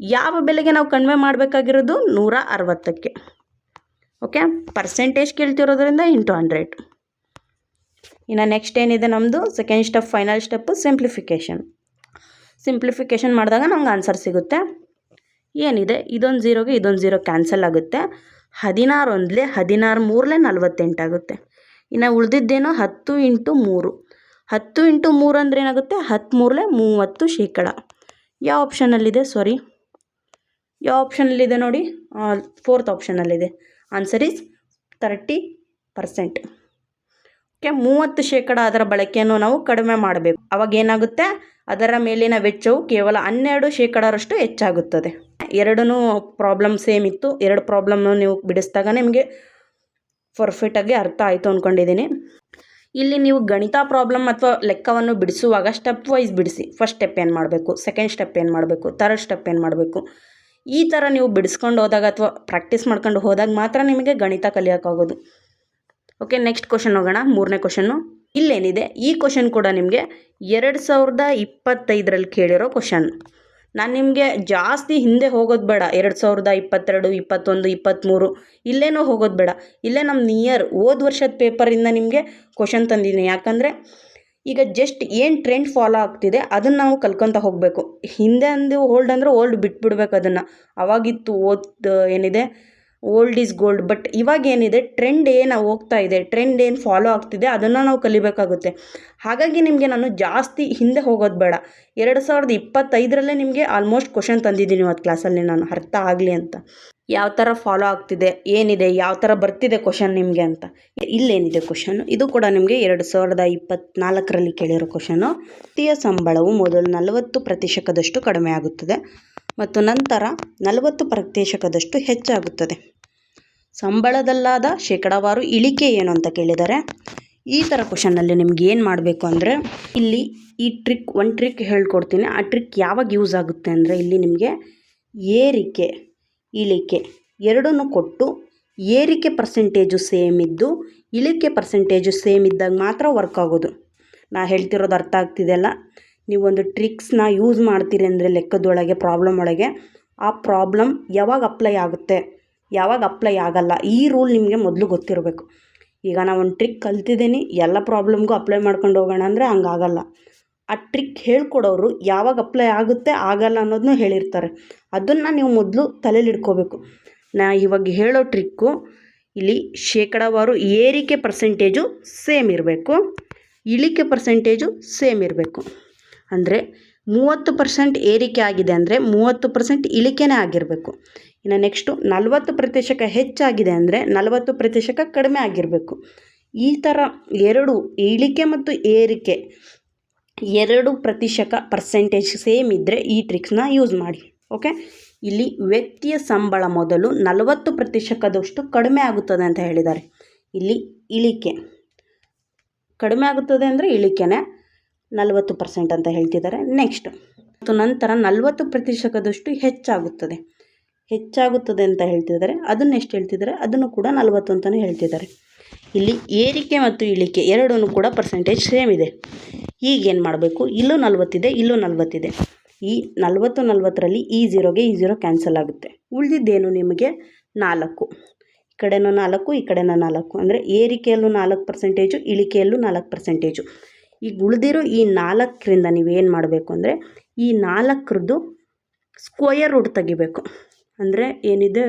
ಯಾವ ಬೆಲೆಗೆ ನಾವು ಕನ್ವೆ ಮಾಡಬೇಕಾಗಿರೋದು? ನೂರ ಅರವತ್ತಕ್ಕೆ ಓಕೆ ಪರ್ಸೆಂಟೇಜ್ ಕೇಳ್ತಿರೋದ್ರಿಂದ ಇಂಟು ಹಂಡ್ರೆಡ್ ಇನ್ನು ನೆಕ್ಸ್ಟ್ ಏನಿದೆ ನಮ್ಮದು second step final step simplification simplification ಮಾಡಿದಾಗ ನಮ್ಗೆ ಆನ್ಸರ್ ಸಿಗುತ್ತೆ. ಏನಿದೆ? ಇದೊಂದು ಝೀರೋಗೆ ಇದೊಂದು ಝೀರೋ ಕ್ಯಾನ್ಸಲ್ ಆಗುತ್ತೆ. ಹದಿನಾರು ಒಂದಲೇ ಹದಿನಾರು ಮೂರಲೆ ನಲವತ್ತೆಂಟಾಗುತ್ತೆ ಇನ್ನು ಉಳಿದಿದ್ದೇನೋ ಹತ್ತು ಇಂಟು ಮೂರು. ಹತ್ತು ಇಂಟು ಮೂರು ಅಂದರೆ ಏನಾಗುತ್ತೆ? ಹತ್ತು ಮೂರಲೇ ಮೂವತ್ತು ಶೇಕಡ. ಯಾವ ಆಪ್ಷನಲ್ಲಿದೆ ಸಾರಿ ಯಾವ ಆಪ್ಷನಲ್ಲಿದೆ ನೋಡಿ? Fourth ಆಪ್ಷನಲ್ಲಿದೆ answer is thirty percent okay ಮೂವತ್ತು ಶೇಕಡ ಅದರ ಬಳಕೆಯನ್ನು ನಾವು ಕಡಿಮೆ ಮಾಡಬೇಕು. ಅವಾಗ ಏನಾಗುತ್ತೆ? ಅದರ ಮೇಲಿನ ವೆಚ್ಚವು ಕೇವಲ ಹನ್ನೆರಡು ಶೇಕಡರಷ್ಟು ಹೆಚ್ಚಾಗುತ್ತದೆ. ಎರಡೂ ಪ್ರಾಬ್ಲಮ್ ಸೇಮ್ ಇತ್ತು. ಎರಡು ಪ್ರಾಬ್ಲಮ್ನ ನೀವು ಬಿಡಿಸಿದಾಗ ನಿಮಗೆ ಪರ್ಫೆಕ್ಟಾಗಿ ಅರ್ಥ ಆಯಿತು ಅಂದ್ಕೊಂಡಿದ್ದೀನಿ ಇಲ್ಲಿ ನೀವು ಗಣಿತ ಪ್ರಾಬ್ಲಮ್ ಅಥವಾ ಲೆಕ್ಕವನ್ನು ಬಿಡಿಸುವಾಗ ಸ್ಟೆಪ್ ವೈಸ್ ಬಿಡಿಸಿ. ಫಸ್ಟ್ ಸ್ಟೆಪ್ ಏನು ಮಾಡಬೇಕು? ಸೆಕೆಂಡ್ ಸ್ಟೆಪ್ ಏನು ಮಾಡಬೇಕು? ಥರ್ಡ್ ಸ್ಟೆಪ್ ಏನು ಮಾಡಬೇಕು? ಈ ಥರ ನೀವು ಬಿಡಿಸ್ಕೊಂಡು ಹೋದಾಗ ಅಥವಾ ಪ್ರಾಕ್ಟೀಸ್ ಮಾಡ್ಕೊಂಡು ಹೋದಾಗ ಮಾತ್ರ ನಿಮಗೆ ಗಣಿತ ಕಲಿಯೋಕ್ಕಾಗೋದು ಓಕೆ ನೆಕ್ಸ್ಟ್ ಕ್ವಶನ್ ಹೋಗೋಣ ಮೂರನೇ ಕ್ವಶನ್ನು ಇಲ್ಲೇನಿದೆ? ಈ ಕ್ವಶನ್ ಕೂಡ ನಿಮಗೆ ಎರಡು ಸಾವಿರದ ಇಪ್ಪತ್ತೈದರಲ್ಲಿ ಕೇಳಿರೋ ಕ್ವಶನ್ ನಾನು ನಿಮಗೆ ಜಾಸ್ತಿ ಹಿಂದೆ ಹೋಗೋದು ಬೇಡ. ಎರಡು ಸಾವಿರದ ಇಪ್ಪತ್ತೆರಡು, ಇಪ್ಪತ್ತೊಂದು ಇಪ್ಪತ್ತ್ಮೂರು ಇಲ್ಲೇನೋ ಹೋಗೋದು ಬೇಡ. ಇಲ್ಲೇ ನಮ್ಮ ನಿಯರ್ ಓದ್ ವರ್ಷದ ಪೇಪರಿಂದ ನಿಮಗೆ ಕ್ವಶನ್ ತಂದಿದ್ದೀನಿ. ಯಾಕಂದರೆ ಈಗ ಜಸ್ಟ್ ಏನು ಟ್ರೆಂಡ್ ಫಾಲೋ ಆಗ್ತಿದೆ ಅದನ್ನು ನಾವು ಕಲ್ಕೊತ ಹೋಗಬೇಕು. ಹಿಂದೆ ಅಂದು ಓಲ್ಡ್ ಅಂದರೆ ಓಲ್ಡ್ ಬಿಟ್ಬಿಡ್ಬೇಕು ಅದನ್ನು. ಅವಾಗಿತ್ತು ಓದ್, ಏನಿದೆ? ಓಲ್ಡ್ ಈಸ್ ಗೋಲ್ಡ್ ಬಟ್ ಇವಾಗ ಏನಿದೆ ಟ್ರೆಂಡ್ ಏನು ಹೋಗ್ತಾ ಇದೆ. ಟ್ರೆಂಡ್ ಏನು ಫಾಲೋ ಆಗ್ತಿದೆ, ಅದನ್ನು ನಾವು ಕಲಿಬೇಕಾಗುತ್ತೆ. ಹಾಗಾಗಿ ನಿಮಗೆ ನಾನು ಜಾಸ್ತಿ ಹಿಂದೆ ಹೋಗೋದು ಬೇಡ. ಎರಡು ಸಾವಿರದ ಇಪ್ಪತ್ತೈದರಲ್ಲೇ ನಿಮಗೆ ಆಲ್ಮೋಸ್ಟ್ ಕ್ವಶನ್ ತಂದಿದ್ದೀನಿ ಇವತ್ತು ಕ್ಲಾಸಲ್ಲಿ ನಾನು ಅರ್ಥ ಆಗಲಿ ಅಂತ. ಯಾವ ಥರ ಫಾಲೋ ಆಗ್ತಿದೆ, ಏನಿದೆ, ಯಾವ ಥರ ಬರ್ತಿದೆ ಕ್ವಶನ್ ನಿಮಗೆ ಅಂತ. ಇಲ್ಲೇನಿದೆ ಕ್ವಶನ್ ಇದು ಕೂಡ ನಿಮಗೆ ಎರಡು ಸಾವಿರದ ಇಪ್ಪತ್ತ್ನಾಲ್ಕರಲ್ಲಿ ಕೇಳಿರೋ ಕ್ವಶನು ವೃತ್ತಿಯ ಸಂಬಳವು ಮೊದಲು ನಲವತ್ತು ಪ್ರತಿಶತದಷ್ಟು ಕಡಿಮೆ ಆಗುತ್ತದೆ, ಮತ್ತು ನಂತರ ನಲವತ್ತು ಪ್ರತಿಶತದಷ್ಟು ಹೆಚ್ಚಾಗುತ್ತದೆ. ಸಂಬಳದಲ್ಲಾದ ಶೇಕಡಾವಾರು ಇಳಿಕೆ ಏನು ಅಂತ ಕೇಳಿದ್ದಾರೆ ಈ ಥರ ಕ್ವಶನ್ನಲ್ಲಿ ನಿಮ್ಗೆ ಏನು ಮಾಡಬೇಕು ಅಂದರೆ, ಇಲ್ಲಿ ಈ ಟ್ರಿಕ್ ಒಂದು ಟ್ರಿಕ್ ಹೇಳ್ಕೊಡ್ತೀನಿ. ಆ ಟ್ರಿಕ್ ಯಾವಾಗ ಯೂಸ್ ಆಗುತ್ತೆ ಅಂದರೆ, ಇಲ್ಲಿ ನಿಮಗೆ ಏರಿಕೆ, ಇಳಿಕೆ ಎರಡನ್ನೂ ಕೊಟ್ಟು, ಏರಿಕೆ ಪರ್ಸೆಂಟೇಜು ಸೇಮ್ ಇದ್ದು, ಇಳಿಕೆ ಪರ್ಸೆಂಟೇಜು ಸೇಮ್ ಇದ್ದಾಗ ಮಾತ್ರ ವರ್ಕ್ ಆಗೋದು. ನಾ ಹೇಳ್ತಿರೋದು ಅರ್ಥ ಆಗ್ತಿದೆಯಲ್ಲ ನೀವೊಂದು ಟ್ರಿಕ್ಸ್ನ ಯೂಸ್ ಮಾಡ್ತೀರಿ ಅಂದರೆ ಲೆಕ್ಕದೊಳಗೆ ಪ್ರಾಬ್ಲಮ್ ಒಳಗೆ, ಆ ಪ್ರಾಬ್ಲಮ್ ಯಾವಾಗ ಅಪ್ಲೈ ಆಗುತ್ತೆ? ಯಾವಾಗ ಅಪ್ಲೈ ಆಗಲ್ಲ, ಈ ರೂಲ್ ನಿಮಗೆ ಮೊದಲು ಗೊತ್ತಿರಬೇಕು. ಈಗ ನಾನು ಒಂದು ಟ್ರಿಕ್ ಕಲ್ತಿದ್ದೀನಿ, ಎಲ್ಲ ಪ್ರಾಬ್ಲಮ್ಗೂ ಅಪ್ಲೈ ಮಾಡ್ಕೊಂಡು ಹೋಗೋಣ ಅಂದರೆ ಹಂಗಾಗಲ್ಲ ಆ ಟ್ರಿಕ್ ಹೇಳ್ಕೊಡೋರು ಯಾವಾಗ ಅಪ್ಲೈ ಆಗುತ್ತೆ, ಆಗಲ್ಲ ಅನ್ನೋದನ್ನೂ ಹೇಳಿರ್ತಾರೆ. ಅದನ್ನು ನೀವು ಮೊದಲು ತಲೆಯಲ್ಲಿ ಇಟ್ಕೋಬೇಕು ನಾ ಇವಾಗ ಹೇಳೋ ಟ್ರಿಕ್ಕು ಇಲ್ಲಿ ಶೇಕಡಾವಾರು ಏರಿಕೆ ಪರ್ಸೆಂಟೇಜು ಸೇಮ್ ಇರಬೇಕು. ಇಳಿಕೆ ಪರ್ಸೆಂಟೇಜು ಸೇಮ್ ಇರಬೇಕು. ಅಂದರೆ ಮೂವತ್ತು ಪರ್ಸೆಂಟ್ ಏರಿಕೆ ಆಗಿದೆ ಅಂದರೆ ಮೂವತ್ತು ಪರ್ಸೆಂಟ್ ಇಳಿಕೆನೇ ಆಗಿರಬೇಕು. ಇನ್ನು ನೆಕ್ಸ್ಟು ನಲವತ್ತು ಪ್ರತಿಶತ ಹೆಚ್ಚಾಗಿದೆ ಅಂದರೆ ನಲವತ್ತು ಪ್ರತಿಶತ ಕಡಿಮೆ ಆಗಿರಬೇಕು. ಈ ಥರ ಎರಡು ಇಳಿಕೆ ಮತ್ತು ಏರಿಕೆ ಎರಡು ಪ್ರತಿಶತ ಪರ್ಸೆಂಟೇಜ್ ಸೇಮ್ ಇದ್ದರೆ ಈ ಟ್ರಿಕ್ಸ್ನ ಯೂಸ್ ಮಾಡಿ ಓಕೆ ಇಲ್ಲಿ ವ್ಯಕ್ತಿಯ ಸಂಬಳ ಮೊದಲು ನಲವತ್ತು ಪ್ರತಿಶತದಷ್ಟು ಕಡಿಮೆ ಆಗುತ್ತದೆ ಅಂತ ಹೇಳಿದ್ದಾರೆ. ಇಲ್ಲಿ ಇಳಿಕೆ. ಕಡಿಮೆ ಆಗುತ್ತದೆ ಅಂದರೆ ಇಳಿಕೆನೇ ನಲವತ್ತು ಪರ್ಸೆಂಟ್ ಅಂತ ಹೇಳ್ತಿದ್ದಾರೆ. ನೆಕ್ಸ್ಟ್ ಮತ್ತು ನಂತರ ನಲವತ್ತು ಪ್ರತಿಶತದಷ್ಟು ಹೆಚ್ಚಾಗುತ್ತದೆ. ಹೆಚ್ಚಾಗುತ್ತದೆ ಅಂತ ಹೇಳ್ತಿದ್ದಾರೆ. ಅದನ್ನು ಎಷ್ಟು ಹೇಳ್ತಿದ್ದಾರೆ? ಅದನ್ನು ಕೂಡ ನಲವತ್ತು ಅಂತಲೇ ಹೇಳ್ತಿದ್ದಾರೆ. ಇಲ್ಲಿ ಏರಿಕೆ ಮತ್ತು ಇಳಿಕೆ ಎರಡೂ ಕೂಡ ಪರ್ಸೆಂಟೇಜ್ ಸೇಮ್ ಇದೆ. ಈಗೇನು ಮಾಡಬೇಕು? ಇಲ್ಲೂ ನಲವತ್ತಿದೆ ಇಲ್ಲೂ ನಲವತ್ತಿದೆ. ಈ ನಲವತ್ತು, ನಲವತ್ತರಲ್ಲಿ ಈ ಝೀರೋಗೆ ಈ ಜೀರೋ ಕ್ಯಾನ್ಸಲ್ ಆಗುತ್ತೆ. ಉಳಿದಿದ್ದೇನು ನಿಮಗೆ? ನಾಲ್ಕು. ಈ ಕಡೆನೂ ನಾಲ್ಕು, ಈ ಕಡೆನೂ ನಾಲ್ಕು. ಅಂದರೆ ಏರಿಕೆಯಲ್ಲೂ ನಾಲ್ಕು ಪರ್ಸೆಂಟೇಜು ಇಳಿಕೆಯಲ್ಲೂ ನಾಲ್ಕು ಪರ್ಸೆಂಟೇಜು ಈಗ ಉಳಿದಿರೋ ಈ ನಾಲ್ಕರಿಂದ ನೀವೇನು ಮಾಡಬೇಕು ಅಂದರೆ ಈ ನಾಲ್ಕರದ್ದು ಸ್ಕ್ವಯರ್ ರೂಟ್ ತೆಗಿಬೇಕು. ಅಂದರೆ ಏನಿದೆ?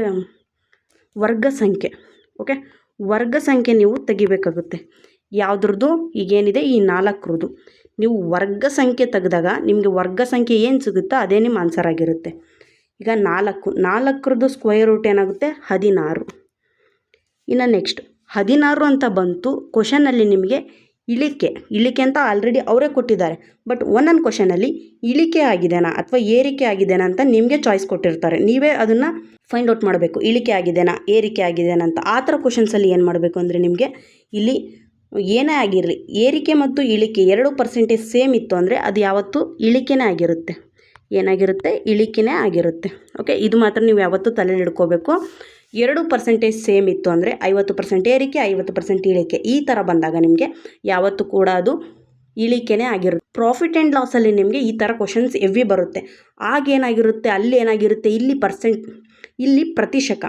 ವರ್ಗ ಸಂಖ್ಯೆ. ಓಕೆ ವರ್ಗ ಸಂಖ್ಯೆ ನೀವು ತೆಗಿಬೇಕಾಗುತ್ತೆ. ಯಾವುದ್ರದ್ದು? ಈಗೇನಿದೆ ಈ ನಾಲ್ಕರದ್ದು. ನೀವು ವರ್ಗ ಸಂಖ್ಯೆ ತೆಗೆದಾಗ ನಿಮಗೆ ವರ್ಗ ಸಂಖ್ಯೆ ಏನು ಸಿಗುತ್ತೋ ಅದೇ ನಿಮ್ಮ ಆನ್ಸರ್ ಆಗಿರುತ್ತೆ. ಈಗ ನಾಲ್ಕು. ನಾಲ್ಕರದ್ದು ಸ್ಕ್ವೇರ್ ರೂಟ್ ಏನಾಗುತ್ತೆ? ಹದಿನಾರು. ಇನ್ನು ನೆಕ್ಸ್ಟ್ ಹದಿನಾರು ಅಂತ ಬಂತು. ಕ್ವಶನಲ್ಲಿ ನಿಮಗೆ ಇಳಿಕೆ ಇಳಿಕೆ ಅಂತ ಆಲ್ರೆಡಿ ಅವರೇ ಕೊಟ್ಟಿದ್ದಾರೆ. ಬಟ್ ಒಂದೊಂದು ಕ್ವಶನಲ್ಲಿ ಇಳಿಕೆ ಆಗಿದೆನಾ ಅಥವಾ ಏರಿಕೆ ಆಗಿದೆನಾ ಅಂತ ನಿಮಗೆ ಚಾಯ್ಸ್ ಕೊಟ್ಟಿರ್ತಾರೆ. ನೀವೇ ಅದನ್ನು ಫೈಂಡ್ ಔಟ್ ಮಾಡಬೇಕು. ಇಳಿಕೆ ಆಗಿದೆನಾ, ಏರಿಕೆ ಆಗಿದೆನಾ ಅಂತ. ಆ ಥರ ಕ್ವಶನ್ಸಲ್ಲಿ ಏನು ಮಾಡಬೇಕು ಅಂದರೆ ನಿಮಗೆ ಇಲ್ಲಿ ಏನೇ ಆಗಿರಲಿ, ಏರಿಕೆ ಮತ್ತು ಇಳಿಕೆ ಎರಡು ಪರ್ಸೆಂಟೇಜ್ ಸೇಮ್ ಇತ್ತು ಅಂದರೆ ಅದು ಯಾವತ್ತೂ ಇಳಿಕೆನೇ ಆಗಿರುತ್ತೆ. ಏನಾಗಿರುತ್ತೆ? ಇಳಿಕೆನೇ ಆಗಿರುತ್ತೆ. ಓಕೆ ಇದು ಮಾತ್ರ ನೀವು ಯಾವತ್ತೂ ತಲೆಯಲ್ಲಿ ಇಟ್ಕೋಬೇಕು ಎರಡು ಪರ್ಸೆಂಟೇಜ್ ಸೇಮ್ ಇತ್ತು ಅಂದರೆ ಐವತ್ತು ಪರ್ಸೆಂಟ್ ಏರಿಕೆ, ಐವತ್ತು ಪರ್ಸೆಂಟ್ ಇಳಿಕೆ. ಈ ಥರ ಬಂದಾಗ ನಿಮಗೆ ಯಾವತ್ತೂ ಕೂಡ ಅದು ಇಳಿಕೆನೇ ಆಗಿರುತ್ತೆ. ಪ್ರಾಫಿಟ್ ಆ್ಯಂಡ್ ಲಾಸಲ್ಲಿ ನಿಮಗೆ ಈ ಥರ ಕ್ವಶನ್ಸ್ ಎವ್ವಿ ಬರುತ್ತೆ. ಆಗ ಏನಾಗಿರುತ್ತೆ, ಅಲ್ಲಿ ಏನಾಗಿರುತ್ತೆ, ಇಲ್ಲಿ ಪರ್ಸೆಂಟ್ ಇಲ್ಲಿ ಪ್ರತಿಶಕ.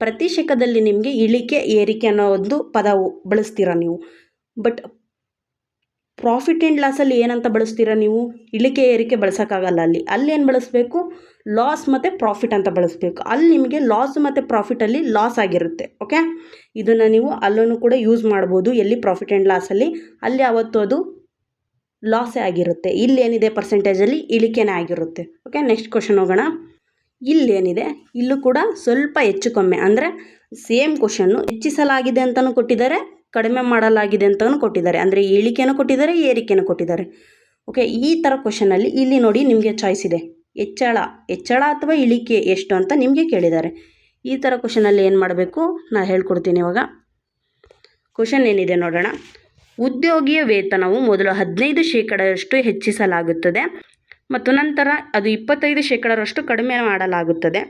ಪ್ರತಿಶಕದಲ್ಲಿ ನಿಮಗೆ ಇಳಿಕೆ, ಏರಿಕೆ ಅನ್ನೋ ಒಂದು ಪದ ಬಳಸ್ತೀರ ನೀವು. ಬಟ್ ಪ್ರಾಫಿಟ್ ಆ್ಯಂಡ್ ಲಾಸಲ್ಲಿ ಏನಂತ ಬಳಸ್ತೀರಾ ನೀವು? ಇಳಿಕೆ, ಏರಿಕೆ ಬಳಸೋಕ್ಕಾಗಲ್ಲ ಅಲ್ಲಿ. ಅಲ್ಲಿ ಏನು ಬಳಸಬೇಕು? ಲಾಸ್ ಮತ್ತು ಪ್ರಾಫಿಟ್ ಅಂತ ಬಳಸಬೇಕು. ಅಲ್ಲಿ ನಿಮಗೆ ಲಾಸ್ ಮತ್ತು ಪ್ರಾಫಿಟಲ್ಲಿ ಲಾಸ್ ಆಗಿರುತ್ತೆ ಓಕೆ ಇದನ್ನು ನೀವು ಅಲ್ಲೂ ಕೂಡ ಯೂಸ್ ಮಾಡ್ಬೋದು, ಎಲ್ಲಿ ಪ್ರಾಫಿಟ್ ಆ್ಯಂಡ್ ಲಾಸಲ್ಲಿ ಅಲ್ಲಿ. ಅವತ್ತು ಅದು ಲಾಸೇ ಆಗಿರುತ್ತೆ. ಇಲ್ಲೇನಿದೆ ಪರ್ಸೆಂಟೇಜಲ್ಲಿ ಇಳಿಕೆನೇ ಆಗಿರುತ್ತೆ ಓಕೆ ನೆಕ್ಸ್ಟ್ ಕ್ವಶನ್ ಹೋಗೋಣ. ಇಲ್ಲೇನಿದೆ ಇಲ್ಲೂ ಕೂಡ ಸ್ವಲ್ಪ ಹೆಚ್ಚು ಕಮ್ಮಿ, ಅಂದರೆ ಸೇಮ್ ಕ್ವಶನ್ನು ಹೆಚ್ಚಿಸಲಾಗಿದೆ ಅಂತಲೂ ಕೊಟ್ಟಿದ್ದಾರೆ, ಕಡಿಮೆ ಮಾಡಲಾಗಿದೆ ಅಂತಲೂ ಕೊಟ್ಟಿದ್ದಾರೆ. ಅಂದರೆ ಇಳಿಕೆನೂ ಕೊಟ್ಟಿದ್ದಾರೆ, ಏರಿಕೆನೂ ಕೊಟ್ಟಿದ್ದಾರೆ ಓಕೆ ಈ ಥರ ಕ್ವಶನಲ್ಲಿ ಇಲ್ಲಿ ನೋಡಿ ನಿಮಗೆ ಚಾಯ್ಸ್ ಇದೆ. ಹೆಚ್ಚಳ ಹೆಚ್ಚಳ ಅಥವಾ ಇಳಿಕೆ ಎಷ್ಟು ಅಂತ ನಿಮಗೆ ಕೇಳಿದ್ದಾರೆ. ಈ ಥರ ಕ್ವಶನಲ್ಲಿ ಏನು ಮಾಡಬೇಕು? ನಾನು ಹೇಳ್ಕೊಡ್ತೀನಿ ಇವಾಗ. ಕ್ವಶನ್ ಏನಿದೆ ನೋಡೋಣ. ಉದ್ಯೋಗಿಯ ವೇತನವು ಮೊದಲು ಹದಿನೈದು ಶೇಕಡರಷ್ಟು ಹೆಚ್ಚಿಸಲಾಗುತ್ತದೆ ಮತ್ತು ನಂತರ ಅದು ಇಪ್ಪತ್ತೈದು ಶೇಕಡರಷ್ಟು ಕಡಿಮೆ ಮಾಡಲಾಗುತ್ತದೆ.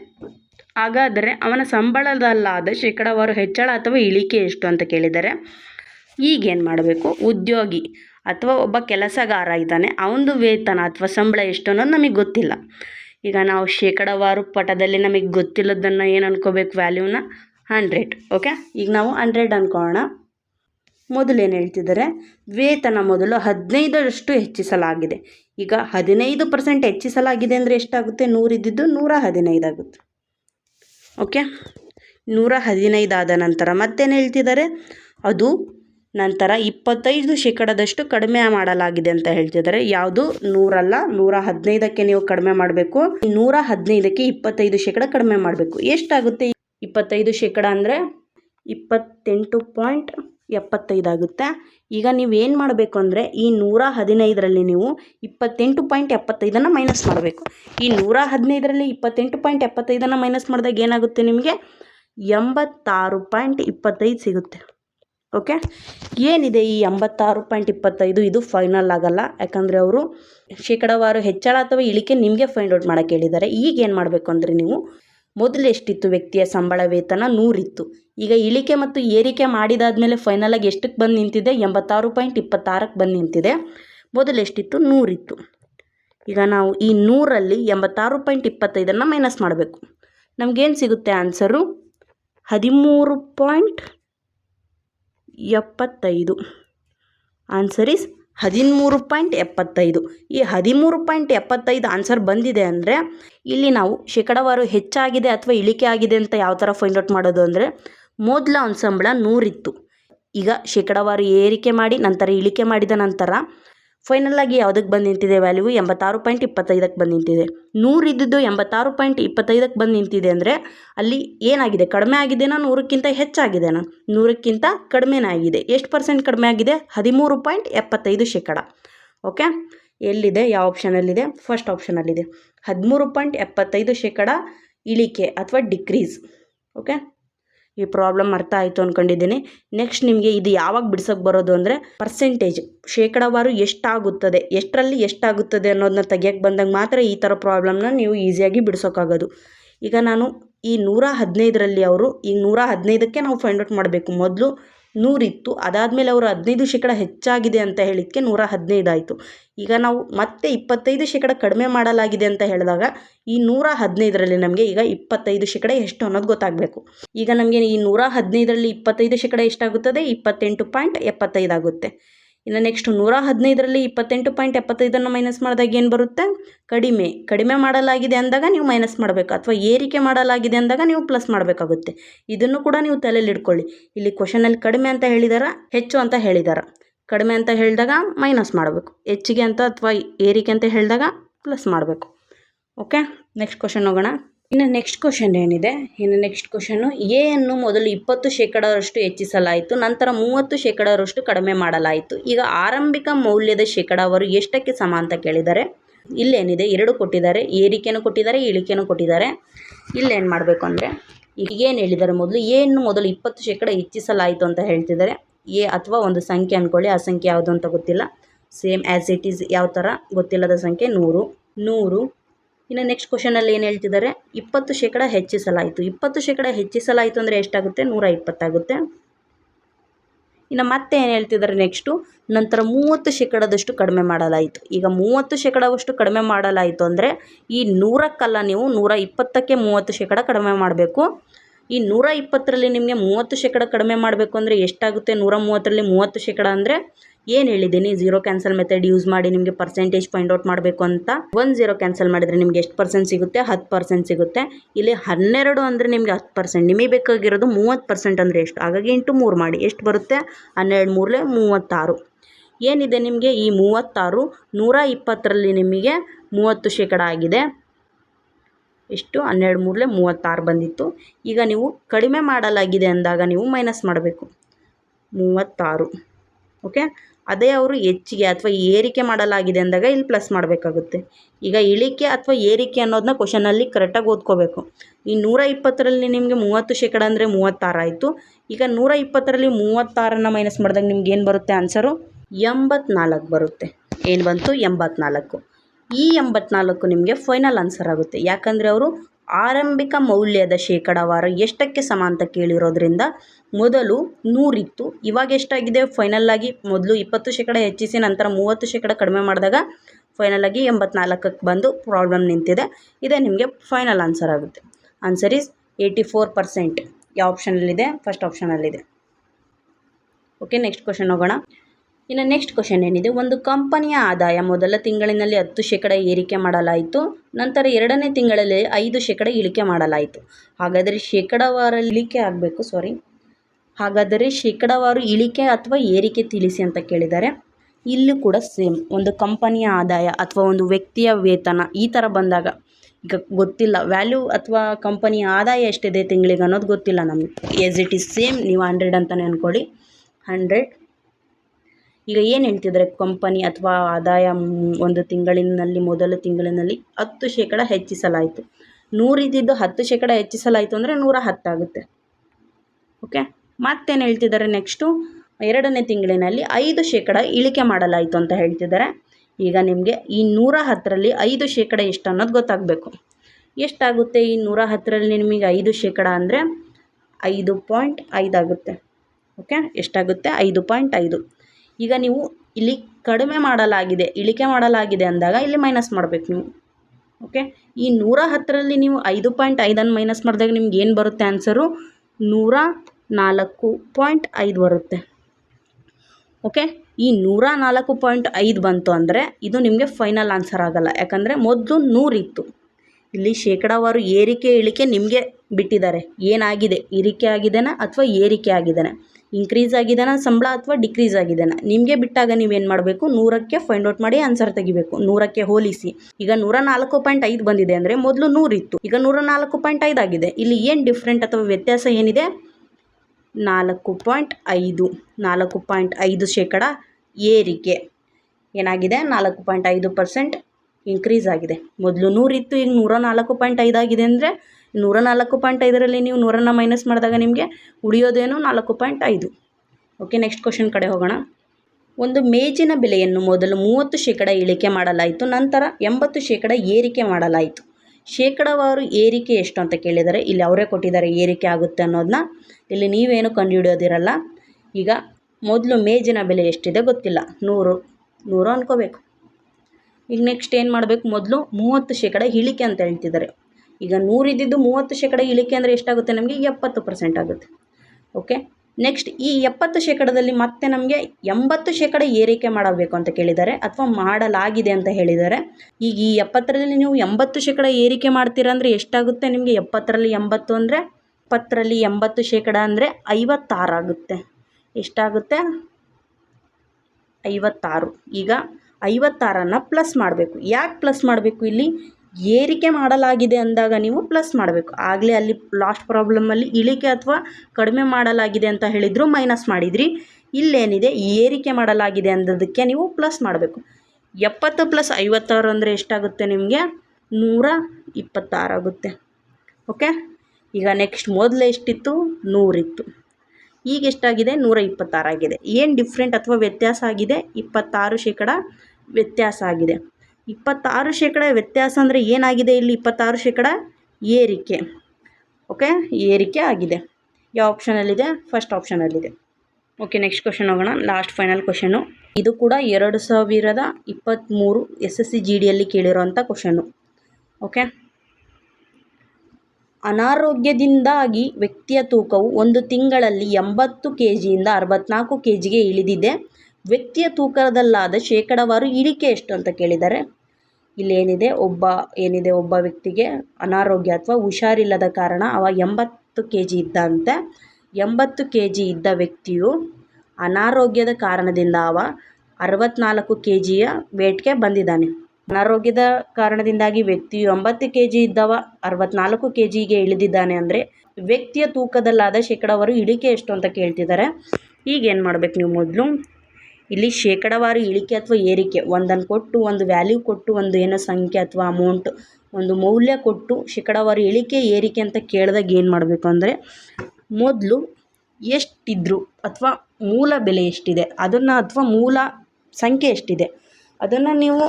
ಹಾಗಾದರೆ ಅವನ ಸಂಬಳದಲ್ಲಾದ ಶೇಕಡಾವಾರು ಹೆಚ್ಚಳ ಅಥವಾ ಇಳಿಕೆ ಎಷ್ಟು ಅಂತ ಕೇಳಿದ್ದಾರೆ ಈಗೇನು ಮಾಡಬೇಕು? ಉದ್ಯೋಗಿ ಅಥವಾ ಒಬ್ಬ ಕೆಲಸಗಾರ ಇದ್ದಾನೆ, ಅವನದು ವೇತನ ಅಥವಾ ಸಂಬಳ ಎಷ್ಟು ಅನ್ನೋದು ನಮಗೆ ಗೊತ್ತಿಲ್ಲ. ಈಗ ನಾವು ಶೇಕಡಾವಾರು ಪಟದಲ್ಲಿ ನಮಗೆ ಗೊತ್ತಿಲ್ಲದನ್ನು ಏನು ಅನ್ಕೋಬೇಕು ವ್ಯಾಲ್ಯೂನ ಹಂಡ್ರೆಡ್ ಓಕೆ ಈಗ ನಾವು ಹಂಡ್ರೆಡ್ ಅನ್ಕೊಳ್ಳೋಣ ಮೊದಲು ಏನು ಹೇಳ್ತಿದ್ದಾರೆ? ವೇತನ ಮೊದಲು ಹದಿನೈದರಷ್ಟು ಹೆಚ್ಚಿಸಲಾಗಿದೆ. ಈಗ ಹದಿನೈದು ಪರ್ಸೆಂಟ್ ಹೆಚ್ಚಿಸಲಾಗಿದೆ ಅಂದರೆ ಎಷ್ಟಾಗುತ್ತೆ? ನೂರಿದ್ದಿದ್ದು ನೂರ ಹದಿನೈದು ಆಗುತ್ತೆ. ಓಕೆ ನೂರ ಹದಿನೈದಾದ ನಂತರ ಮತ್ತೇನು ಹೇಳ್ತಿದ್ದಾರೆ? ಅದು ನಂತರ ಇಪ್ಪತ್ತೈದು ಶೇಕಡದಷ್ಟು ಕಡಿಮೆ ಮಾಡಲಾಗಿದೆ ಅಂತ ಹೇಳ್ತಿದ್ದಾರೆ. ಯಾವುದು? ನೂರಲ್ಲ, ನೂರ ಹದಿನೈದಕ್ಕೆ ನೀವು ಕಡಿಮೆ ಮಾಡಬೇಕು. ನೂರ ಹದಿನೈದಕ್ಕೆ ಇಪ್ಪತ್ತೈದು ಶೇಕಡ ಕಡಿಮೆ ಮಾಡಬೇಕು. ಎಷ್ಟಾಗುತ್ತೆ? ಇಪ್ಪತ್ತೈದು ಶೇಕಡ ಅಂದರೆ ಇಪ್ಪತ್ತೆಂಟು ಪಾಯಿಂಟ್ ಎಪ್ಪತ್ತೈದಾಗುತ್ತೆ ಈಗ ನೀವೇನು ಮಾಡಬೇಕು ಅಂದರೆ ಈ ನೂರ ಹದಿನೈದರಲ್ಲಿ ನೀವು ಇಪ್ಪತ್ತೆಂಟು ಪಾಯಿಂಟ್ ಎಪ್ಪತ್ತೈದನ್ನು ಮೈನಸ್ ಮಾಡಬೇಕು. ಈ ನೂರ ಹದಿನೈದರಲ್ಲಿ ಇಪ್ಪತ್ತೆಂಟು ಪಾಯಿಂಟ್ ಎಪ್ಪತ್ತೈದನ್ನು ಮೈನಸ್ ಮಾಡಿದಾಗ ಏನಾಗುತ್ತೆ ನಿಮಗೆ? ಎಂಬತ್ತಾರು ಪಾಯಿಂಟ್ ಇಪ್ಪತ್ತೈದು ಸಿಗುತ್ತೆ. ಓಕೆ? ಏನಿದೆ ಈ ಎಂಬತ್ತಾರು ಪಾಯಿಂಟ್ ಇಪ್ಪತ್ತೈದು? ಇದು ಫೈನಲ್ ಆಗಲ್ಲ. ಯಾಕಂದರೆ ಅವರು ಶೇಕಡಾವಾರು ಹೆಚ್ಚಳ ಅಥವಾ ಇಳಿಕೆ ನಿಮಗೆ ಫೈಂಡ್ ಔಟ್ ಮಾಡೋಕ್ಕೆ ಹೇಳಿದ್ದಾರೆ. ಈಗ ಏನು ಮಾಡಬೇಕು ಅಂದರೆ ನೀವು ಮೊದಲು ಎಷ್ಟಿತ್ತು ವ್ಯಕ್ತಿಯ ಸಂಬಳ ವೇತನ? ನೂರಿತ್ತು. ಈಗ ಇಳಿಕೆ ಮತ್ತು ಏರಿಕೆ ಮಾಡಿದಾದ್ಮೇಲೆ ಫೈನಲಾಗಿ ಎಷ್ಟಕ್ಕೆ ಬಂದು ನಿಂತಿದೆ? ಎಂಬತ್ತಾರು ಪಾಯಿಂಟ್ ಇಪ್ಪತ್ತಾರಕ್ಕೆ ಬಂದು ನಿಂತಿದೆ. ಮೊದಲು ಎಷ್ಟಿತ್ತು? ನೂರಿತ್ತು. ಈಗ ನಾವು ಈ ನೂರಲ್ಲಿ ಎಂಬತ್ತಾರು ಪಾಯಿಂಟ್ ಇಪ್ಪತ್ತೈದನ್ನು ಮೈನಸ್ ಮಾಡಬೇಕು. ನಮಗೇನು ಸಿಗುತ್ತೆ ಆನ್ಸರು ಹದಿಮೂರು ಪಾಯಿಂಟ್ ಎಪ್ಪತ್ತೈದು. ಆನ್ಸರ್ ಇಸ್ ಹದಿಮೂರು ಪಾಯಿಂಟ್ ಎಪ್ಪತ್ತೈದು. ಈ ಹದಿಮೂರು ಪಾಯಿಂಟ್ ಎಪ್ಪತ್ತೈದು ಆನ್ಸರ್ ಬಂದಿದೆ ಅಂದರೆ ಇಲ್ಲಿ ನಾವು ಶೇಕಡಾವಾರು ಹೆಚ್ಚಾಗಿದೆ ಅಥವಾ ಇಳಿಕೆ ಆಗಿದೆ ಅಂತ ಯಾವ ಥರ ಫೈಂಡ್ ಔಟ್ ಮಾಡೋದು ಅಂದರೆ ಮೊದಲ ಒಂದು ಸಂಬಳ ನೂರಿತ್ತು. ಈಗ ಶೇಕಡಾವಾರು ಏರಿಕೆ ಮಾಡಿ, ನಂತರ ಇಳಿಕೆ ಮಾಡಿದ ನಂತರ ಫೈನಲ್ ಆಗಿ ಯಾವುದಕ್ಕೆ ಬಂದು ನಿಂತಿದೆ ವ್ಯಾಲ್ಯೂ ಎಂಬತ್ತಾರು ಪಾಯಿಂಟ್ ಇಪ್ಪತ್ತೈದಕ್ಕೆ ಬಂದು ನಿಂತಿದೆ ನೂರಿದ್ದಿದ್ದು ಎಂಬತ್ತಾರು ಪಾಯಿಂಟ್ ಇಪ್ಪತ್ತೈದಕ್ಕೆ ಬಂದು ನಿಂತಿದೆ ಅಂದರೆ ಅಲ್ಲಿ ಏನಾಗಿದೆ? ಕಡಿಮೆ ಆಗಿದೆನಾ? ನೂರಕ್ಕಿಂತ ಹೆಚ್ಚಾಗಿದೆನಾ? ನೂರಕ್ಕಿಂತ ಕಡಿಮೆನೇ ಆಗಿದೆ. ಎಷ್ಟು ಪರ್ಸೆಂಟ್ ಕಡಿಮೆ ಆಗಿದೆ? ಹದಿಮೂರು ಪಾಯಿಂಟ್ ಎಪ್ಪತ್ತೈದು ಶೇಕಡ. ಓಕೆ ಎಲ್ಲಿದೆ? ಯಾವ ಆಪ್ಷನಲ್ಲಿದೆ ಫಸ್ಟ್ ಆಪ್ಷನಲ್ಲಿದೆ ಹದಿಮೂರು ಪಾಯಿಂಟ್ ಎಪ್ಪತ್ತೈದು ಶೇಕಡ ಇಳಿಕೆ ಅಥವಾ ಡಿಕ್ರೀಸ್ ಓಕೆ ಈ ಪ್ರಾಬ್ಲಮ್ ಅರ್ಥ ಆಯಿತು ಅಂದ್ಕೊಂಡಿದ್ದೀನಿ ನೆಕ್ಸ್ಟ್ ನಿಮಗೆ ಇದು ಯಾವಾಗ ಬಿಡ್ಸೋಕ್ಕೆ ಬರೋದು ಅಂದರೆ ಪರ್ಸೆಂಟೇಜ್ ಶೇಕಡಾವಾರು ಎಷ್ಟಾಗುತ್ತದೆ, ಎಷ್ಟರಲ್ಲಿ ಎಷ್ಟಾಗುತ್ತದೆ ಅನ್ನೋದನ್ನ ತೆಗಿಯಕ್ಕೆ ಬಂದಾಗ ಮಾತ್ರ ಈ ಥರ ಪ್ರಾಬ್ಲಮ್ನ ನೀವು ಈಸಿಯಾಗಿ ಬಿಡಿಸೋಕ್ಕಾಗೋದು ಈಗ ನಾನು ಈ ನೂರ ಹದಿನೈದರಲ್ಲಿ ಅವರು ಈ ನೂರ ಹದಿನೈದಕ್ಕೆ ನಾವು ಫೈಂಡ್ ಔಟ್ ಮಾಡಬೇಕು. ಮೊದಲು ನೂರಿತ್ತು. ಅದಾದಮೇಲೆ ಅವರು ಹದಿನೈದು ಶೇಕಡ ಹೆಚ್ಚಾಗಿದೆ ಅಂತ ಹೇಳಿದ್ದಕ್ಕೆ ನೂರ ಹದಿನೈದಾಯಿತು. ಈಗ ನಾವು ಮತ್ತೆ ಇಪ್ಪತ್ತೈದು ಶೇಕಡ ಕಡಿಮೆ ಮಾಡಲಾಗಿದೆ ಅಂತ ಹೇಳಿದಾಗ ಈ ನೂರ ಹದಿನೈದರಲ್ಲಿ ನಮಗೆ ಈಗ ಇಪ್ಪತ್ತೈದು ಶೇಕಡ ಎಷ್ಟು ಅನ್ನೋದು ಗೊತ್ತಾಗಬೇಕು. ಈಗ ನಮಗೆ ಈ ನೂರ ಹದಿನೈದರಲ್ಲಿ ಇಪ್ಪತ್ತೈದು ಶೇಕಡ ಎಷ್ಟಾಗುತ್ತದೆ? ಇಪ್ಪತ್ತೆಂಟು ಪಾಯಿಂಟ್ ಎಪ್ಪತ್ತೈದು ಆಗುತ್ತೆ. ಇನ್ನು ನೆಕ್ಸ್ಟ್ ನೂರ ಹದಿನೈದರಲ್ಲಿ ಇಪ್ಪತ್ತೆಂಟು ಪಾಯಿಂಟ್ ಎಪ್ಪತ್ತೈದನ್ನು ಮೈನಸ್ ಮಾಡಿದಾಗ ಏನು ಬರುತ್ತೆ? ಕಡಿಮೆ. ಕಡಿಮೆ ಮಾಡಲಾಗಿದೆ ಅಂದಾಗ ನೀವು ಮೈನಸ್ ಮಾಡಬೇಕು. ಅಥವಾ ಏರಿಕೆ ಮಾಡಲಾಗಿದೆ ಅಂದಾಗ ನೀವು ಪ್ಲಸ್ ಮಾಡಬೇಕಾಗುತ್ತೆ. ಇದನ್ನು ಕೂಡ ನೀವು ತಲೆಯಲ್ಲಿ ಇಟ್ಕೊಳ್ಳಿ ಇಲ್ಲಿ ಕ್ವಶನಲ್ಲಿ ಕಡಿಮೆ ಅಂತ ಹೇಳಿದಾರ? ಹೆಚ್ಚು ಅಂತ ಹೇಳಿದಾರ? ಕಡಿಮೆ ಅಂತ ಹೇಳಿದಾಗ ಮೈನಸ್ ಮಾಡಬೇಕು. ಹೆಚ್ಚಿಗೆ ಅಂತ ಅಥವಾ ಏರಿಕೆ ಅಂತ ಹೇಳಿದಾಗ ಪ್ಲಸ್ ಮಾಡಬೇಕು. ಓಕೆ ನೆಕ್ಸ್ಟ್ ಕ್ವಶನ್ ಹೋಗೋಣ ಇನ್ನು ನೆಕ್ಸ್ಟ್ ಕ್ವಶನ್ ಏನಿದೆ? ಇನ್ನು ನೆಕ್ಸ್ಟ್ ಕ್ವಶನ್ನು ಎ ಅನ್ನು ಮೊದಲು ಇಪ್ಪತ್ತು ಶೇಕಡರಷ್ಟು ಹೆಚ್ಚಿಸಲಾಯಿತು, ನಂತರ ಮೂವತ್ತು ಶೇಕಡರಷ್ಟು ಕಡಿಮೆ ಮಾಡಲಾಯಿತು. ಈಗ ಆರಂಭಿಕ ಮೌಲ್ಯದ ಶೇಕಡಾವರು ಎಷ್ಟಕ್ಕೆ ಸಮ ಅಂತ ಕೇಳಿದ್ದಾರೆ ಇಲ್ಲೇನಿದೆ, ಎರಡು ಕೊಟ್ಟಿದ್ದಾರೆ. ಏರಿಕೆನೂ ಕೊಟ್ಟಿದ್ದಾರೆ, ಇಳಿಕೆನೂ ಕೊಟ್ಟಿದ್ದಾರೆ. ಇಲ್ಲೇನು ಮಾಡಬೇಕು ಅಂದರೆ, ಈಗ ಏನು ಹೇಳಿದ್ದಾರೆ ಮೊದಲು ಏನು ಮೊದಲು ಇಪ್ಪತ್ತು ಶೇಕಡ ಹೆಚ್ಚಿಸಲಾಯಿತು ಅಂತ ಹೇಳ್ತಿದ್ದಾರೆ. ಎ ಅಥವಾ ಒಂದು ಸಂಖ್ಯೆ ಅಂದ್ಕೊಳ್ಳಿ ಆ ಸಂಖ್ಯೆ ಯಾವುದು ಅಂತ ಗೊತ್ತಿಲ್ಲ. ಸೇಮ್ ಆ್ಯಸ್ ಇಟ್ ಈಸ್ ಯಾವ ಥರ ಗೊತ್ತಿಲ್ಲದ ಸಂಖ್ಯೆ ನೂರು. ನೂರು ಇನ್ನು ನೆಕ್ಸ್ಟ್ ಕ್ವಶನಲ್ಲಿ ಏನು ಹೇಳ್ತಿದ್ದಾರೆ? ಇಪ್ಪತ್ತು ಶೇಕಡ ಹೆಚ್ಚಿಸಲಾಯಿತು. ಇಪ್ಪತ್ತು ಶೇಕಡ ಹೆಚ್ಚಿಸಲಾಯಿತು ಅಂದರೆ ಎಷ್ಟಾಗುತ್ತೆ? ನೂರ ಇಪ್ಪತ್ತಾಗುತ್ತೆ. ಇನ್ನು ಮತ್ತೆ ಏನು ಹೇಳ್ತಿದ್ದಾರೆ ನೆಕ್ಸ್ಟು ನಂತರ ಮೂವತ್ತು ಶೇಕಡದಷ್ಟು ಕಡಿಮೆ ಮಾಡಲಾಯಿತು. ಈಗ ಮೂವತ್ತು ಶೇಕಡವಷ್ಟು ಕಡಿಮೆ ಮಾಡಲಾಯಿತು ಅಂದರೆ ಈ ನೂರಕ್ಕಲ್ಲ ನೀವು ನೂರ ಇಪ್ಪತ್ತಕ್ಕೆ ಮೂವತ್ತು ಶೇಕಡ ಕಡಿಮೆ ಮಾಡಬೇಕು. ಈ ನೂರ ಇಪ್ಪತ್ತರಲ್ಲಿ ನಿಮಗೆ ಮೂವತ್ತು ಶೇಕಡ ಕಡಿಮೆ ಮಾಡಬೇಕು ಅಂದರೆ ಎಷ್ಟಾಗುತ್ತೆ? ನೂರ ಮೂವತ್ತರಲ್ಲಿ ಮೂವತ್ತು ಶೇಕಡ ಅಂದರೆ ಏನು ಹೇಳಿದ್ದೀನಿ? ಝೀರೋ ಕ್ಯಾನ್ಸಲ್ ಮೆಥಡ್ ಯೂಸ್ ಮಾಡಿ ನಿಮಗೆ ಪರ್ಸೆಂಟೇಜ್ ಫೈಂಡ್ ಔಟ್ ಮಾಡಬೇಕು ಅಂತ. ಒಂದು ಝೀರೋ ಕ್ಯಾನ್ಸಲ್ ಮಾಡಿದರೆ ನಿಮಗೆ ಎಷ್ಟು ಪರ್ಸೆಂಟ್ ಸಿಗುತ್ತೆ? ಹತ್ತು ಪರ್ಸೆಂಟ್ ಸಿಗುತ್ತೆ. ಇಲ್ಲಿ ಹನ್ನೆರಡು ಅಂದರೆ ನಿಮಗೆ ಹತ್ತು ಪರ್ಸೆಂಟ್ ನಿಮಗೆ ಬೇಕಾಗಿರೋದು ಮೂವತ್ತು ಪರ್ಸೆಂಟ್ ಅಂದರೆ ಎಷ್ಟು? ಹಾಗಾಗಿ ಇಂಟು ಮೂರು ಮಾಡಿ. ಎಷ್ಟು ಬರುತ್ತೆ? ಹನ್ನೆರಡು ಮೂರಲೆ ಮೂವತ್ತಾರು. ಏನಿದೆ ನಿಮಗೆ? ಈ ಮೂವತ್ತಾರು ನೂರ ಇಪ್ಪತ್ತರಲ್ಲಿ ನಿಮಗೆ ಮೂವತ್ತು ಶೇಕಡ ಆಗಿದೆ. ಎಷ್ಟು? ಹನ್ನೆರಡು ಮೂರಲೆ ಮೂವತ್ತಾರು ಬಂದಿತ್ತು. ಈಗ ನೀವು ಕಡಿಮೆ ಮಾಡಲಾಗಿದೆ ಅಂದಾಗ ನೀವು ಮೈನಸ್ ಮಾಡಬೇಕು. ಮೂವತ್ತಾರು. ಓಕೆ ಅದೇ ಅವರು ಹೆಚ್ಚಿಗೆ ಅಥವಾ ಏರಿಕೆ ಮಾಡಲಾಗಿದೆ ಅಂದಾಗ ಇಲ್ಲಿ ಪ್ಲಸ್ ಮಾಡಬೇಕಾಗುತ್ತೆ. ಈಗ ಇಳಿಕೆ ಅಥವಾ ಏರಿಕೆ ಅನ್ನೋದನ್ನ ಕ್ವಶನಲ್ಲಿ ಕರೆಕ್ಟಾಗಿ ಓದ್ಕೋಬೇಕು. ಈ ನೂರ ಇಪ್ಪತ್ತರಲ್ಲಿ ನಿಮಗೆ ಮೂವತ್ತು ಶೇಕಡ ಅಂದರೆ ಮೂವತ್ತಾರು ಆಯಿತು. ಈಗ ನೂರ ಇಪ್ಪತ್ತರಲ್ಲಿ ಮೂವತ್ತಾರನ್ನು ಮೈನಸ್ ಮಾಡಿದಾಗ ನಿಮ್ಗೆ ಏನು ಬರುತ್ತೆ ಆನ್ಸರು ಎಂಬತ್ನಾಲ್ಕು ಬರುತ್ತೆ. ಏನು ಬಂತು? ಎಂಬತ್ನಾಲ್ಕು. ಈ ಎಂಬತ್ನಾಲ್ಕು ನಿಮಗೆ ಫೈನಲ್ ಆನ್ಸರ್ ಆಗುತ್ತೆ. ಯಾಕಂದರೆ ಅವರು ಆರಂಭಿಕ ಮೌಲ್ಯದ ಶೇಕಡಾವಾರು ಎಷ್ಟಕ್ಕೆ ಸಮ ಅಂತ ಕೇಳಿರೋದ್ರಿಂದ ಮೊದಲು ನೂರಿತ್ತು, ಇವಾಗ ಎಷ್ಟಾಗಿದೆ? ಫೈನಲ್ ಆಗಿ ಮೊದಲು ಇಪ್ಪತ್ತು ಶೇಕಡ ಹೆಚ್ಚಿಸಿ ನಂತರ ಮೂವತ್ತು ಶೇಕಡ ಕಡಿಮೆ ಮಾಡಿದಾಗ ಫೈನಲ್ ಆಗಿ ಎಂಬತ್ನಾಲ್ಕಕ್ಕೆ ಬಂದು ಪ್ರಾಬ್ಲಮ್ ನಿಂತಿದೆ. ಇದೇ ನಿಮಗೆ ಫೈನಲ್ ಆನ್ಸರ್ ಆಗುತ್ತೆ. Answer is eighty four percent ಯಾವ ಆಪ್ಷನಲ್ಲಿದೆ ಫಸ್ಟ್ ಆಪ್ಷನಲ್ಲಿದೆ ಓಕೆ ನೆಕ್ಸ್ಟ್ ಕ್ವಶನ್ ಹೋಗೋಣ ಇನ್ನು ನೆಕ್ಸ್ಟ್ ಕ್ವಶನ್ ಏನಿದೆ? ಒಂದು ಕಂಪನಿಯ ಆದಾಯ ಮೊದಲ ತಿಂಗಳಿನಲ್ಲಿ ಹತ್ತು ಶೇಕಡ ಏರಿಕೆ ಮಾಡಲಾಯಿತು, ನಂತರ ಎರಡನೇ ತಿಂಗಳಲ್ಲಿ ಐದು ಶೇಕಡ ಇಳಿಕೆ ಮಾಡಲಾಯಿತು. ಹಾಗಾದರೆ ಶೇಕಡಾವಾರು ಇಳಿಕೆ ಆಗಬೇಕು ಸಾರಿ ಹಾಗಾದರೆ ಶೇಕಡಾವಾರು ಇಳಿಕೆ ಅಥವಾ ಏರಿಕೆ ತಿಳಿಸಿ ಅಂತ ಕೇಳಿದ್ದಾರೆ. ಇಲ್ಲೂ ಕೂಡ ಸೇಮ್ ಒಂದು ಕಂಪನಿಯ ಆದಾಯ ಅಥವಾ ಒಂದು ವ್ಯಕ್ತಿಯ ವೇತನ ಈ ಥರ ಬಂದಾಗ, ಈಗ ಗೊತ್ತಿಲ್ಲ. ವ್ಯಾಲ್ಯೂ ಅಥವಾ ಕಂಪನಿಯ ಆದಾಯ ಎಷ್ಟಿದೆ ತಿಂಗಳಿಗೆ ಅನ್ನೋದು ಗೊತ್ತಿಲ್ಲ ನಮಗೆ. ಎಸ್ ಇಟ್ ಈಸ್ ಸೇಮ್ ನೀವು ಹಂಡ್ರೆಡ್ ಅಂತಲೇ ಅಂದ್ಕೊಳ್ಳಿ ಹಂಡ್ರೆಡ್ ಈಗ ಏನು ಹೇಳ್ತಿದ್ದಾರೆ ಕಂಪನಿ ಅಥವಾ ಆದಾಯ ಒಂದು ತಿಂಗಳಿನಲ್ಲಿ, ಮೊದಲ ತಿಂಗಳಿನಲ್ಲಿ ಹತ್ತು ಶೇಕಡ ಹೆಚ್ಚಿಸಲಾಯಿತು. ನೂರಿದ್ದಿದ್ದು ಹತ್ತು ಶೇಕಡ ಹೆಚ್ಚಿಸಲಾಯಿತು ಅಂದರೆ ನೂರ ಹತ್ತಾಗುತ್ತೆ ಓಕೆ ಮತ್ತೇನು ಹೇಳ್ತಿದ್ದಾರೆ ನೆಕ್ಸ್ಟು ಎರಡನೇ ತಿಂಗಳಿನಲ್ಲಿ ಐದು ಶೇಕಡ ಇಳಿಕೆ ಮಾಡಲಾಯಿತು ಅಂತ ಹೇಳ್ತಿದ್ದಾರೆ ಈಗ ನಿಮಗೆ ಈ ನೂರ ಹತ್ತರಲ್ಲಿ ಐದು ಶೇಕಡ ಎಷ್ಟು ಅನ್ನೋದು ಗೊತ್ತಾಗಬೇಕು. ಎಷ್ಟಾಗುತ್ತೆ ಈ ನೂರ ಹತ್ತರಲ್ಲಿ ನಿಮಗೆ ಐದು ಶೇಕಡ ಅಂದರೆ ಐದು ಪಾಯಿಂಟ್ ಐದಾಗುತ್ತೆ ಓಕೆ ಎಷ್ಟಾಗುತ್ತೆ? ಐದು ಪಾಯಿಂಟ್ ಐದು. ಈಗ ನೀವು ಇಲ್ಲಿ ಕಡಿಮೆ ಮಾಡಲಾಗಿದೆ, ಇಳಿಕೆ ಮಾಡಲಾಗಿದೆ ಅಂದಾಗ ಇಲ್ಲಿ ಮೈನಸ್ ಮಾಡಬೇಕು ನೀವು. ಓಕೆ ಈ ನೂರ ಹತ್ತರಲ್ಲಿ ನೀವು ಐದು ಪಾಯಿಂಟ್ ಐದನ್ನು ಮೈನಸ್ ಮಾಡಿದಾಗ ನಿಮ್ಗೆ ಏನು ಬರುತ್ತೆ ಆನ್ಸರು ನೂರ ನಾಲ್ಕು ಪಾಯಿಂಟ್ ಐದು ಬರುತ್ತೆ. ಓಕೆ ಈ ನೂರ ನಾಲ್ಕು ಪಾಯಿಂಟ್ ಐದು ಬಂತು ಅಂದರೆ ಇದು ನಿಮಗೆ ಫೈನಲ್ ಆನ್ಸರ್ ಆಗಲ್ಲ. ಯಾಕಂದರೆ ಮೊದಲು ನೂರಿತ್ತು ಇಲ್ಲಿ ಶೇಕಡಾವಾರು ಏರಿಕೆ, ಇಳಿಕೆ ನಿಮಗೆ ಬಿಟ್ಟಿದ್ದಾರೆ. ಏನಾಗಿದೆ? ಇರಿಕೆ ಆಗಿದೆಯಾ ಅಥವಾ ಏರಿಕೆ ಆಗಿದೆನಾ? ಇನ್ಕ್ರೀಸ್ ಆಗಿದೆನಾ, ಸಂಬಳ ಅಥವಾ ಡಿಕ್ರೀಸ್ ಆಗಿದೆನಾ? ನಿಮಗೆ ಬಿಟ್ಟಾಗ ನೀವೇನು ಮಾಡಬೇಕು? ನೂರಕ್ಕೆ ಫೈಂಡ್ ಔಟ್ ಮಾಡಿ ಆನ್ಸರ್ ತೆಗಿಬೇಕು. ನೂರಕ್ಕೆ ಹೋಲಿಸಿ. ಈಗ ನೂರ ನಾಲ್ಕು ಪಾಯಿಂಟ್ ಐದು ಬಂದಿದೆ ಅಂದರೆ ಮೊದಲು ನೂರಿತ್ತು. ಈಗ ನೂರ ನಾಲ್ಕು ಪಾಯಿಂಟ್ ಐದು ಆಗಿದೆ. ಇಲ್ಲಿ ಏನು ಡಿಫ್ರೆಂಟ್ ಅಥವಾ ವ್ಯತ್ಯಾಸ ಏನಿದೆ? ನಾಲ್ಕು ಪಾಯಿಂಟ್ ಐದು. ನಾಲ್ಕು ಪಾಯಿಂಟ್ ಐದು ಶೇಕಡ ಏರಿಕೆ. ಏನಾಗಿದೆ? ನಾಲ್ಕು ಪಾಯಿಂಟ್ ಐದು ಪರ್ಸೆಂಟ್ ಇನ್ಕ್ರೀಸ್ ಆಗಿದೆ. ಮೊದಲು ನೂರಿತ್ತು, ಈಗ ನೂರ ನಾಲ್ಕು ಪಾಯಿಂಟ್ ಐದಾಗಿದೆ ಅಂದರೆ ನೂರ ನಾಲ್ಕು ಪಾಯಿಂಟ್ ಐದರಲ್ಲಿ ನೀವು ನೂರನ್ನ ಮೈನಸ್ ಮಾಡಿದಾಗ ನಿಮಗೆ ಉಳಿಯೋದೇನು ನಾಲ್ಕು ಪಾಯಿಂಟ್ ಐದು. ಓಕೆ ನೆಕ್ಸ್ಟ್ ಕ್ವಶನ್ ಕಡೆ ಹೋಗೋಣ. ಒಂದು ಮೇಜಿನ ಬೆಲೆಯನ್ನು ಮೊದಲು ಮೂವತ್ತು ಶೇಕಡ ಇಳಿಕೆ ಮಾಡಲಾಯಿತು, ನಂತರ ಎಂಬತ್ತು ಶೇಕಡ ಏರಿಕೆ ಮಾಡಲಾಯಿತು. ಶೇಕಡಾವಾರು ಏರಿಕೆ ಎಷ್ಟು ಅಂತ ಕೇಳಿದರೆ, ಇಲ್ಲಿ ಅವರೇ ಕೊಟ್ಟಿದ್ದಾರೆ ಏರಿಕೆ ಆಗುತ್ತೆ ಅನ್ನೋದನ್ನ ಇಲ್ಲಿ ನೀವೇನು ಕಂಡುಹಿಡಿಯೋದಿರಲ್ಲ. ಈಗ ಮೊದಲು ಮೇಜಿನ ಬೆಲೆ ಎಷ್ಟಿದೆ ಗೊತ್ತಿಲ್ಲ. ನೂರು ನೂರು ಅನ್ಕೋಬೇಕು. ಈಗ ನೆಕ್ಸ್ಟ್ ಏನು ಮಾಡಬೇಕು? ಮೊದಲು ಮೂವತ್ತು ಶೇಕಡ ಇಳಿಕೆ ಅಂತ ಹೇಳ್ತಿದ್ದಾರೆ. ಈಗ ನೂರಿದ್ದಿದ್ದು ಮೂವತ್ತು ಶೇಕಡ ಇಳಿಕೆ ಅಂದರೆ ಎಷ್ಟಾಗುತ್ತೆ? ನಮಗೆ ಎಪ್ಪತ್ತು ಪರ್ಸೆಂಟ್ ಆಗುತ್ತೆ. ಓಕೆ ನೆಕ್ಸ್ಟ್ ಈ ಎಪ್ಪತ್ತು ಶೇಕಡದಲ್ಲಿ ಮತ್ತೆ ನಮಗೆ ಎಂಬತ್ತು ಶೇಕಡ ಏರಿಕೆ ಮಾಡಬೇಕು ಅಂತ ಕೇಳಿದ್ದಾರೆ ಅಥವಾ ಮಾಡಲಾಗಿದೆ ಅಂತ ಹೇಳಿದ್ದಾರೆ. ಈಗ ಈ ಎಪ್ಪತ್ತರಲ್ಲಿ ನೀವು ಎಂಬತ್ತು ಶೇಕಡ ಏರಿಕೆ ಮಾಡ್ತೀರಾ ಅಂದರೆ ಎಷ್ಟಾಗುತ್ತೆ? ನಿಮಗೆ ಎಪ್ಪತ್ತರಲ್ಲಿ ಎಂಬತ್ತು ಅಂದರೆ ಎಪ್ಪತ್ತರಲ್ಲಿ ಎಂಬತ್ತು ಶೇಕಡ ಅಂದರೆ ಐವತ್ತಾರಾಗುತ್ತೆ ಎಷ್ಟಾಗುತ್ತೆ? ಐವತ್ತಾರು. ಈಗ ಐವತ್ತಾರನ್ನು ಪ್ಲಸ್ ಮಾಡಬೇಕು. ಯಾಕೆ ಪ್ಲಸ್ ಮಾಡಬೇಕು ಇಲ್ಲಿ? ಏರಿಕೆ ಮಾಡಲಾಗಿದೆ ಅಂದಾಗ ನೀವು ಪ್ಲಸ್ ಮಾಡಬೇಕು. ಆಗಲೇ ಅಲ್ಲಿ ಲಾಸ್ಟ್ ಪ್ರಾಬ್ಲಮಲ್ಲಿ ಇಳಿಕೆ ಅಥವಾ ಕಡಿಮೆ ಮಾಡಲಾಗಿದೆ ಅಂತ ಹೇಳಿದ್ರು ಮೈನಸ್ ಮಾಡಿದ್ರಿ. ಇಲ್ಲೇನಿದೆ, ಏರಿಕೆ ಮಾಡಲಾಗಿದೆ ಅಂದದಕ್ಕೆ ನೀವು ಪ್ಲಸ್ ಮಾಡಬೇಕು. ಎಪ್ಪತ್ತು ಪ್ಲಸ್ ಐವತ್ತಾರು ಅಂದರೆ ಎಷ್ಟಾಗುತ್ತೆ ನಿಮಗೆ? ನೂರ ಇಪ್ಪತ್ತಾರಾಗುತ್ತೆ ಓಕೆ ಈಗ ನೆಕ್ಸ್ಟ್ ಮೊದಲು ಎಷ್ಟಿತ್ತು? ನೂರಿತ್ತು. ಈಗ ಎಷ್ಟಾಗಿದೆ? ನೂರ ಇಪ್ಪತ್ತಾರಾಗಿದೆ ಏನು ಡಿಫ್ರೆಂಟ್ ಅಥವಾ ವ್ಯತ್ಯಾಸ ಆಗಿದೆ? ಇಪ್ಪತ್ತಾರು ಶೇಕಡ ವ್ಯತ್ಯಾಸ ಆಗಿದೆ. ಇಪ್ಪತ್ತಾರು ಶೇಕಡ ವ್ಯತ್ಯಾಸ ಅಂದರೆ ಏನಾಗಿದೆ ಇಲ್ಲಿ? ಇಪ್ಪತ್ತಾರು ಶೇಕಡ ಏರಿಕೆ. ಓಕೆ ಏರಿಕೆ ಆಗಿದೆ. ಯಾವ ಆಪ್ಷನಲ್ಲಿದೆ ಫಸ್ಟ್ ಆಪ್ಷನಲ್ಲಿದೆ ಓಕೆ ನೆಕ್ಸ್ಟ್ ಕ್ವಶನ್ ಹೋಗೋಣ. ಲಾಸ್ಟ್ ಫೈನಲ್ ಕ್ವಶನು ಇದು ಕೂಡ ಎರಡು ಸಾವಿರದ ಇಪ್ಪತ್ತ್ಮೂರು ಎಸ್ ಎಸ್ ಸಿ ಜಿ ಡಿಯಲ್ಲಿ ಕೇಳಿರೋಂಥ ಕ್ವಶನ್ನು ಓಕೆ ಅನಾರೋಗ್ಯದಿಂದಾಗಿ ವ್ಯಕ್ತಿಯ ತೂಕವು ಒಂದು ತಿಂಗಳಲ್ಲಿ ಎಂಬತ್ತು ಕೆ ಜಿಯಿಂದ ಅರವತ್ನಾಲ್ಕು ಕೆ ಜಿಗೆ ಇಳಿದಿದೆ. ವ್ಯಕ್ತಿಯ ತೂಕದಲ್ಲಾದ ಶೇಕಡಾವಾರು ಇಳಿಕೆ ಎಷ್ಟು ಅಂತ ಕೇಳಿದ್ದಾರೆ ಇಲ್ಲೇನಿದೆ, ಒಬ್ಬ, ಏನಿದೆ, ಒಬ್ಬ ವ್ಯಕ್ತಿಗೆ ಅನಾರೋಗ್ಯ ಅಥವಾ ಹುಷಾರಿಲ್ಲದ ಕಾರಣ ಅವ ಎಂಬತ್ತು ಕೆ ಜಿ ಇದ್ದಂತೆ, ಎಂಬತ್ತು ಕೆ ಜಿ ಇದ್ದ ವ್ಯಕ್ತಿಯು ಅನಾರೋಗ್ಯದ ಕಾರಣದಿಂದ ಅವ ಅರವತ್ನಾಲ್ಕು ಕೆ ಜಿಯ ವೇಟ್ಗೆ ಬಂದಿದ್ದಾನೆ. ಅನಾರೋಗ್ಯದ ಕಾರಣದಿಂದಾಗಿ ವ್ಯಕ್ತಿಯು ಎಂಬತ್ತು ಕೆ ಜಿ ಇದ್ದವ, ಅರವತ್ನಾಲ್ಕು ಕೆ ಜಿಗೆ ಇಳಿದಿದ್ದಾನೆ ಅಂದರೆ ವ್ಯಕ್ತಿಯ ತೂಕದಲ್ಲಾದ ಶೇಕಡಾವಾರು ಇಳಿಕೆ ಎಷ್ಟು ಅಂತ ಕೇಳ್ತಿದ್ದಾರೆ. ಈಗೇನು ಮಾಡ್ಬೇಕು ನೀವು ಮೊದಲು? ಇಲ್ಲಿ ಶೇಕಡಾವಾರು ಇಳಿಕೆ ಅಥವಾ ಏರಿಕೆ ಒಂದನ್ನು ಕೊಟ್ಟು, ಒಂದು ವ್ಯಾಲ್ಯೂ ಕೊಟ್ಟು, ಒಂದು ಏನೋ ಸಂಖ್ಯೆ ಅಥವಾ ಅಮೌಂಟ್ ಒಂದು ಮೌಲ್ಯ ಕೊಟ್ಟು ಶೇಕಡಾವಾರು ಇಳಿಕೆ, ಏರಿಕೆ ಅಂತ ಕೇಳಿದಾಗ ಏನು ಮಾಡಬೇಕು ಅಂದರೆ, ಮೊದಲು ಎಷ್ಟಿದ್ರು ಅಥವಾ ಮೂಲ ಬೆಲೆ ಎಷ್ಟಿದೆ, ಅದನ್ನು ಅಥವಾ ಮೂಲ ಸಂಖ್ಯೆ ಎಷ್ಟಿದೆ, ಅದನ್ನು ನೀವು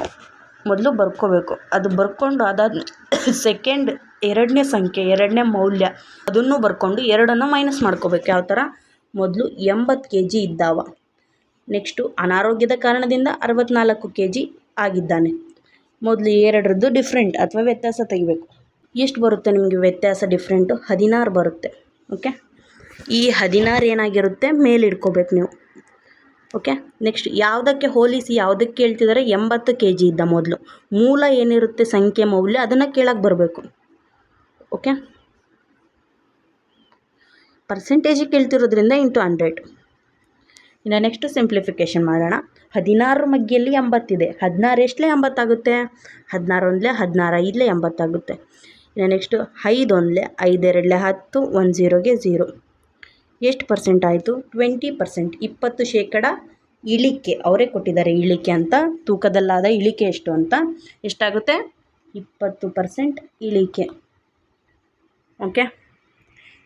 ಮೊದಲು ಬರ್ಕೋಬೇಕು. ಅದು ಬರ್ಕೊಂಡು ಅದಾದ ಸೆಕೆಂಡ್ ಎರಡನೇ ಸಂಖ್ಯೆ, ಎರಡನೇ ಮೌಲ್ಯ, ಅದನ್ನು ಬರ್ಕೊಂಡು ಎರಡನ್ನು ಮೈನಸ್ ಮಾಡ್ಕೋಬೇಕು. ಯಾವ ಥರ ಮೊದಲು ಎಂಬತ್ತು ಕೆ ಜಿ ಇದ್ದಾವ. ನೆಕ್ಸ್ಟು ಅನಾರೋಗ್ಯದ ಕಾರಣದಿಂದ ಅರವತ್ತ್ನಾಲ್ಕು ಕೆ ಜಿ ಆಗಿದ್ದಾನೆ. ಮೊದಲು ಎರಡರದ್ದು ಡಿಫ್ರೆಂಟ್ ಅಥವಾ ವ್ಯತ್ಯಾಸ ತೆಗಿಬೇಕು. ಎಷ್ಟು ಬರುತ್ತೆ ನಿಮಗೆ ವ್ಯತ್ಯಾಸ ಡಿಫ್ರೆಂಟು ಹದಿನಾರು ಬರುತ್ತೆ ಓಕೆ ಈ ಹದಿನಾರು ಏನಾಗಿರುತ್ತೆ? ಮೇಲೆ ಇಟ್ಕೋಬೇಕು ನೀವು ಓಕೆ ನೆಕ್ಸ್ಟ್ ಯಾವುದಕ್ಕೆ ಹೋಲಿಸಿ ಯಾವುದಕ್ಕೆ ಕೇಳ್ತಿದ್ದಾರೆ ಎಂಬತ್ತು ಕೆ ಜಿ ಇದ್ದ ಮೊದಲು. ಮೂಲ ಏನಿರುತ್ತೆ ಸಂಖ್ಯೆ ಮೌಲ್ಯ ಅದನ್ನು ಕೇಳಕ್ಕೆ ಬರಬೇಕು ಓಕೆ ಪರ್ಸೆಂಟೇಜಿಗೆ ಕೇಳ್ತಿರೋದ್ರಿಂದ ಇಂಟು ಹಂಡ್ರೆಡ್ ಇನ್ನು ನೆಕ್ಸ್ಟು ಸಿಂಪ್ಲಿಫಿಕೇಷನ್ ಮಾಡೋಣ. ಹದಿನಾರು ಮಗ್ಗಿಯಲ್ಲಿ ಎಂಬತ್ತಿದೆ. ಹದಿನಾರು ಎಷ್ಟಲೇ ಎಂಬತ್ತಾಗುತ್ತೆ? ಹದಿನಾರು ಒಂದಲೇ ಹದಿನಾರು ಐದಲೇ ಎಂಬತ್ತಾಗುತ್ತೆ. ಇನ್ನು ನೆಕ್ಸ್ಟು ಐದು ಒಂದಲೇ ಐದೆರಡಲೇ ಹತ್ತು, ಒಂದು ಝೀರೋಗೆ ಝೀರೋ. ಎಷ್ಟು ಪರ್ಸೆಂಟ್ ಆಯಿತು? ಟ್ವೆಂಟಿ ಪರ್ಸೆಂಟ್ ಇಪ್ಪತ್ತು ಶೇಕಡ ಇಳಿಕೆ. ಅವರೇ ಕೊಟ್ಟಿದ್ದಾರೆ ಇಳಿಕೆ ಅಂತ. ತೂಕದಲ್ಲಾದ ಇಳಿಕೆ ಎಷ್ಟು ಅಂತ. ಎಷ್ಟಾಗುತ್ತೆ? ಇಪ್ಪತ್ತು ಪರ್ಸೆಂಟ್ ಇಳಿಕೆ. ಓಕೆ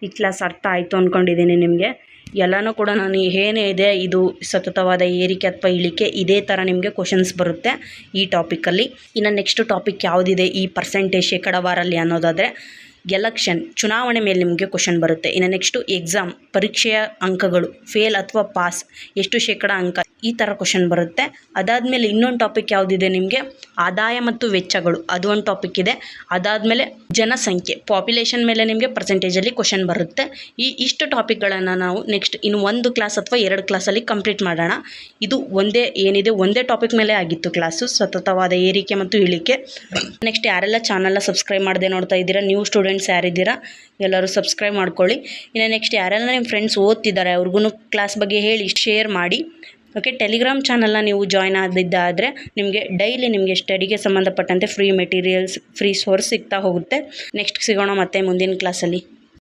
ಈ ಕ್ಲಾಸ್ ಅರ್ಥ ಆಯಿತು ಅಂದ್ಕೊಂಡಿದ್ದೀನಿ ನಿಮಗೆ. ಎಲ್ಲನೂ ಕೂಡ ನಾನು ಏನೇ ಇದೆ, ಇದು ಸತತವಾದ ಏರಿಕೆ ಅಥವಾ ಇಳಿಕೆ ಇದೇ ಥರ ನಿಮಗೆ ಕ್ವಶನ್ಸ್ ಬರುತ್ತೆ ಈ ಟಾಪಿಕಲ್ಲಿ ಇನ್ನು ನೆಕ್ಸ್ಟ್ ಟಾಪಿಕ್ ಯಾವುದಿದೆ ಈ ಪರ್ಸೆಂಟೇಜ್ ಶೇಕಡಾವಾರಲ್ಲಿ ಅನ್ನೋದಾದರೆ ಎಲೆಕ್ಷನ್ ಚುನಾವಣೆ ಮೇಲೆ ನಿಮಗೆ ಕ್ವಶನ್ ಬರುತ್ತೆ. ಇನ್ನು ನೆಕ್ಸ್ಟು ಎಕ್ಸಾಮ್ ಪರೀಕ್ಷೆಯ ಅಂಕಗಳು ಫೇಲ್ ಅಥವಾ ಪಾಸ್ ಎಷ್ಟು ಶೇಕಡ ಅಂಕ, ಈ ಥರ ಕ್ವಶನ್ ಬರುತ್ತೆ. ಅದಾದಮೇಲೆ ಇನ್ನೊಂದು ಟಾಪಿಕ್ ಯಾವುದಿದೆ ನಿಮಗೆ? ಆದಾಯ ಮತ್ತು ವೆಚ್ಚಗಳು, ಅದು ಒಂದು ಟಾಪಿಕ್ ಇದೆ. ಅದಾದಮೇಲೆ ಜನಸಂಖ್ಯೆ ಪಾಪ್ಯುಲೇಷನ್ ಮೇಲೆ ನಿಮಗೆ ಪರ್ಸೆಂಟೇಜಲ್ಲಿ ಕ್ವಶನ್ ಬರುತ್ತೆ. ಈ ಇಷ್ಟು ಟಾಪಿಕ್ಗಳನ್ನು ನಾವು ನೆಕ್ಸ್ಟ್ ಇನ್ನು ಒಂದು ಕ್ಲಾಸ್ ಅಥವಾ ಎರಡು ಕ್ಲಾಸಲ್ಲಿ ಕಂಪ್ಲೀಟ್ ಮಾಡೋಣ. ಇದು ಒಂದೇ, ಏನಿದೆ, ಒಂದೇ ಟಾಪಿಕ್ ಮೇಲೆ ಆಗಿತ್ತು ಕ್ಲಾಸು ಸತತವಾದ ಏರಿಕೆ ಮತ್ತು ಇಳಿಕೆ. ನೆಕ್ಸ್ಟ್ ಯಾರೆಲ್ಲ ಚಾನಲ್ನ ಸಬ್ಸ್ಕ್ರೈಬ್ ಮಾಡದೆ ನೋಡ್ತಾ ಇದ್ದೀರಾ ನ್ಯೂ ಸ್ಟೂಡೆಂಟ್ಸ್ ಯಾರಿದ್ದೀರಾ ಎಲ್ಲರೂ ಸಬ್ಸ್ಕ್ರೈಬ್ ಮಾಡ್ಕೊಳ್ಳಿ. ಇನ್ನು ನೆಕ್ಸ್ಟ್ ಯಾರೆಲ್ಲ ನಿಮ್ಮ ಫ್ರೆಂಡ್ಸ್ ಓದ್ತಿದ್ದಾರೆ ಅವ್ರಿಗೂ ಕ್ಲಾಸ್ ಬಗ್ಗೆ ಹೇಳಿ ಶೇರ್ ಮಾಡಿ. ಓಕೆ ಟೆಲಿಗ್ರಾಮ್ ಚಾನಲ್ನ ನೀವು ಜಾಯ್ನ್ ಆದಿದ್ದಾದರೆ ನಿಮಗೆ ಡೈಲಿ ನಿಮಗೆ ಸ್ಟಡಿಗೆ ಸಂಬಂಧಪಟ್ಟಂತೆ ಫ್ರೀ ಮೆಟೀರಿಯಲ್ಸ್ ಫ್ರೀ ಸೋರ್ಸ್ ಸಿಗ್ತಾ ಹೋಗುತ್ತೆ. ನೆಕ್ಸ್ಟ್ ಸಿಗೋಣ ಮತ್ತೆ ಮುಂದಿನ ಕ್ಲಾಸಲ್ಲಿ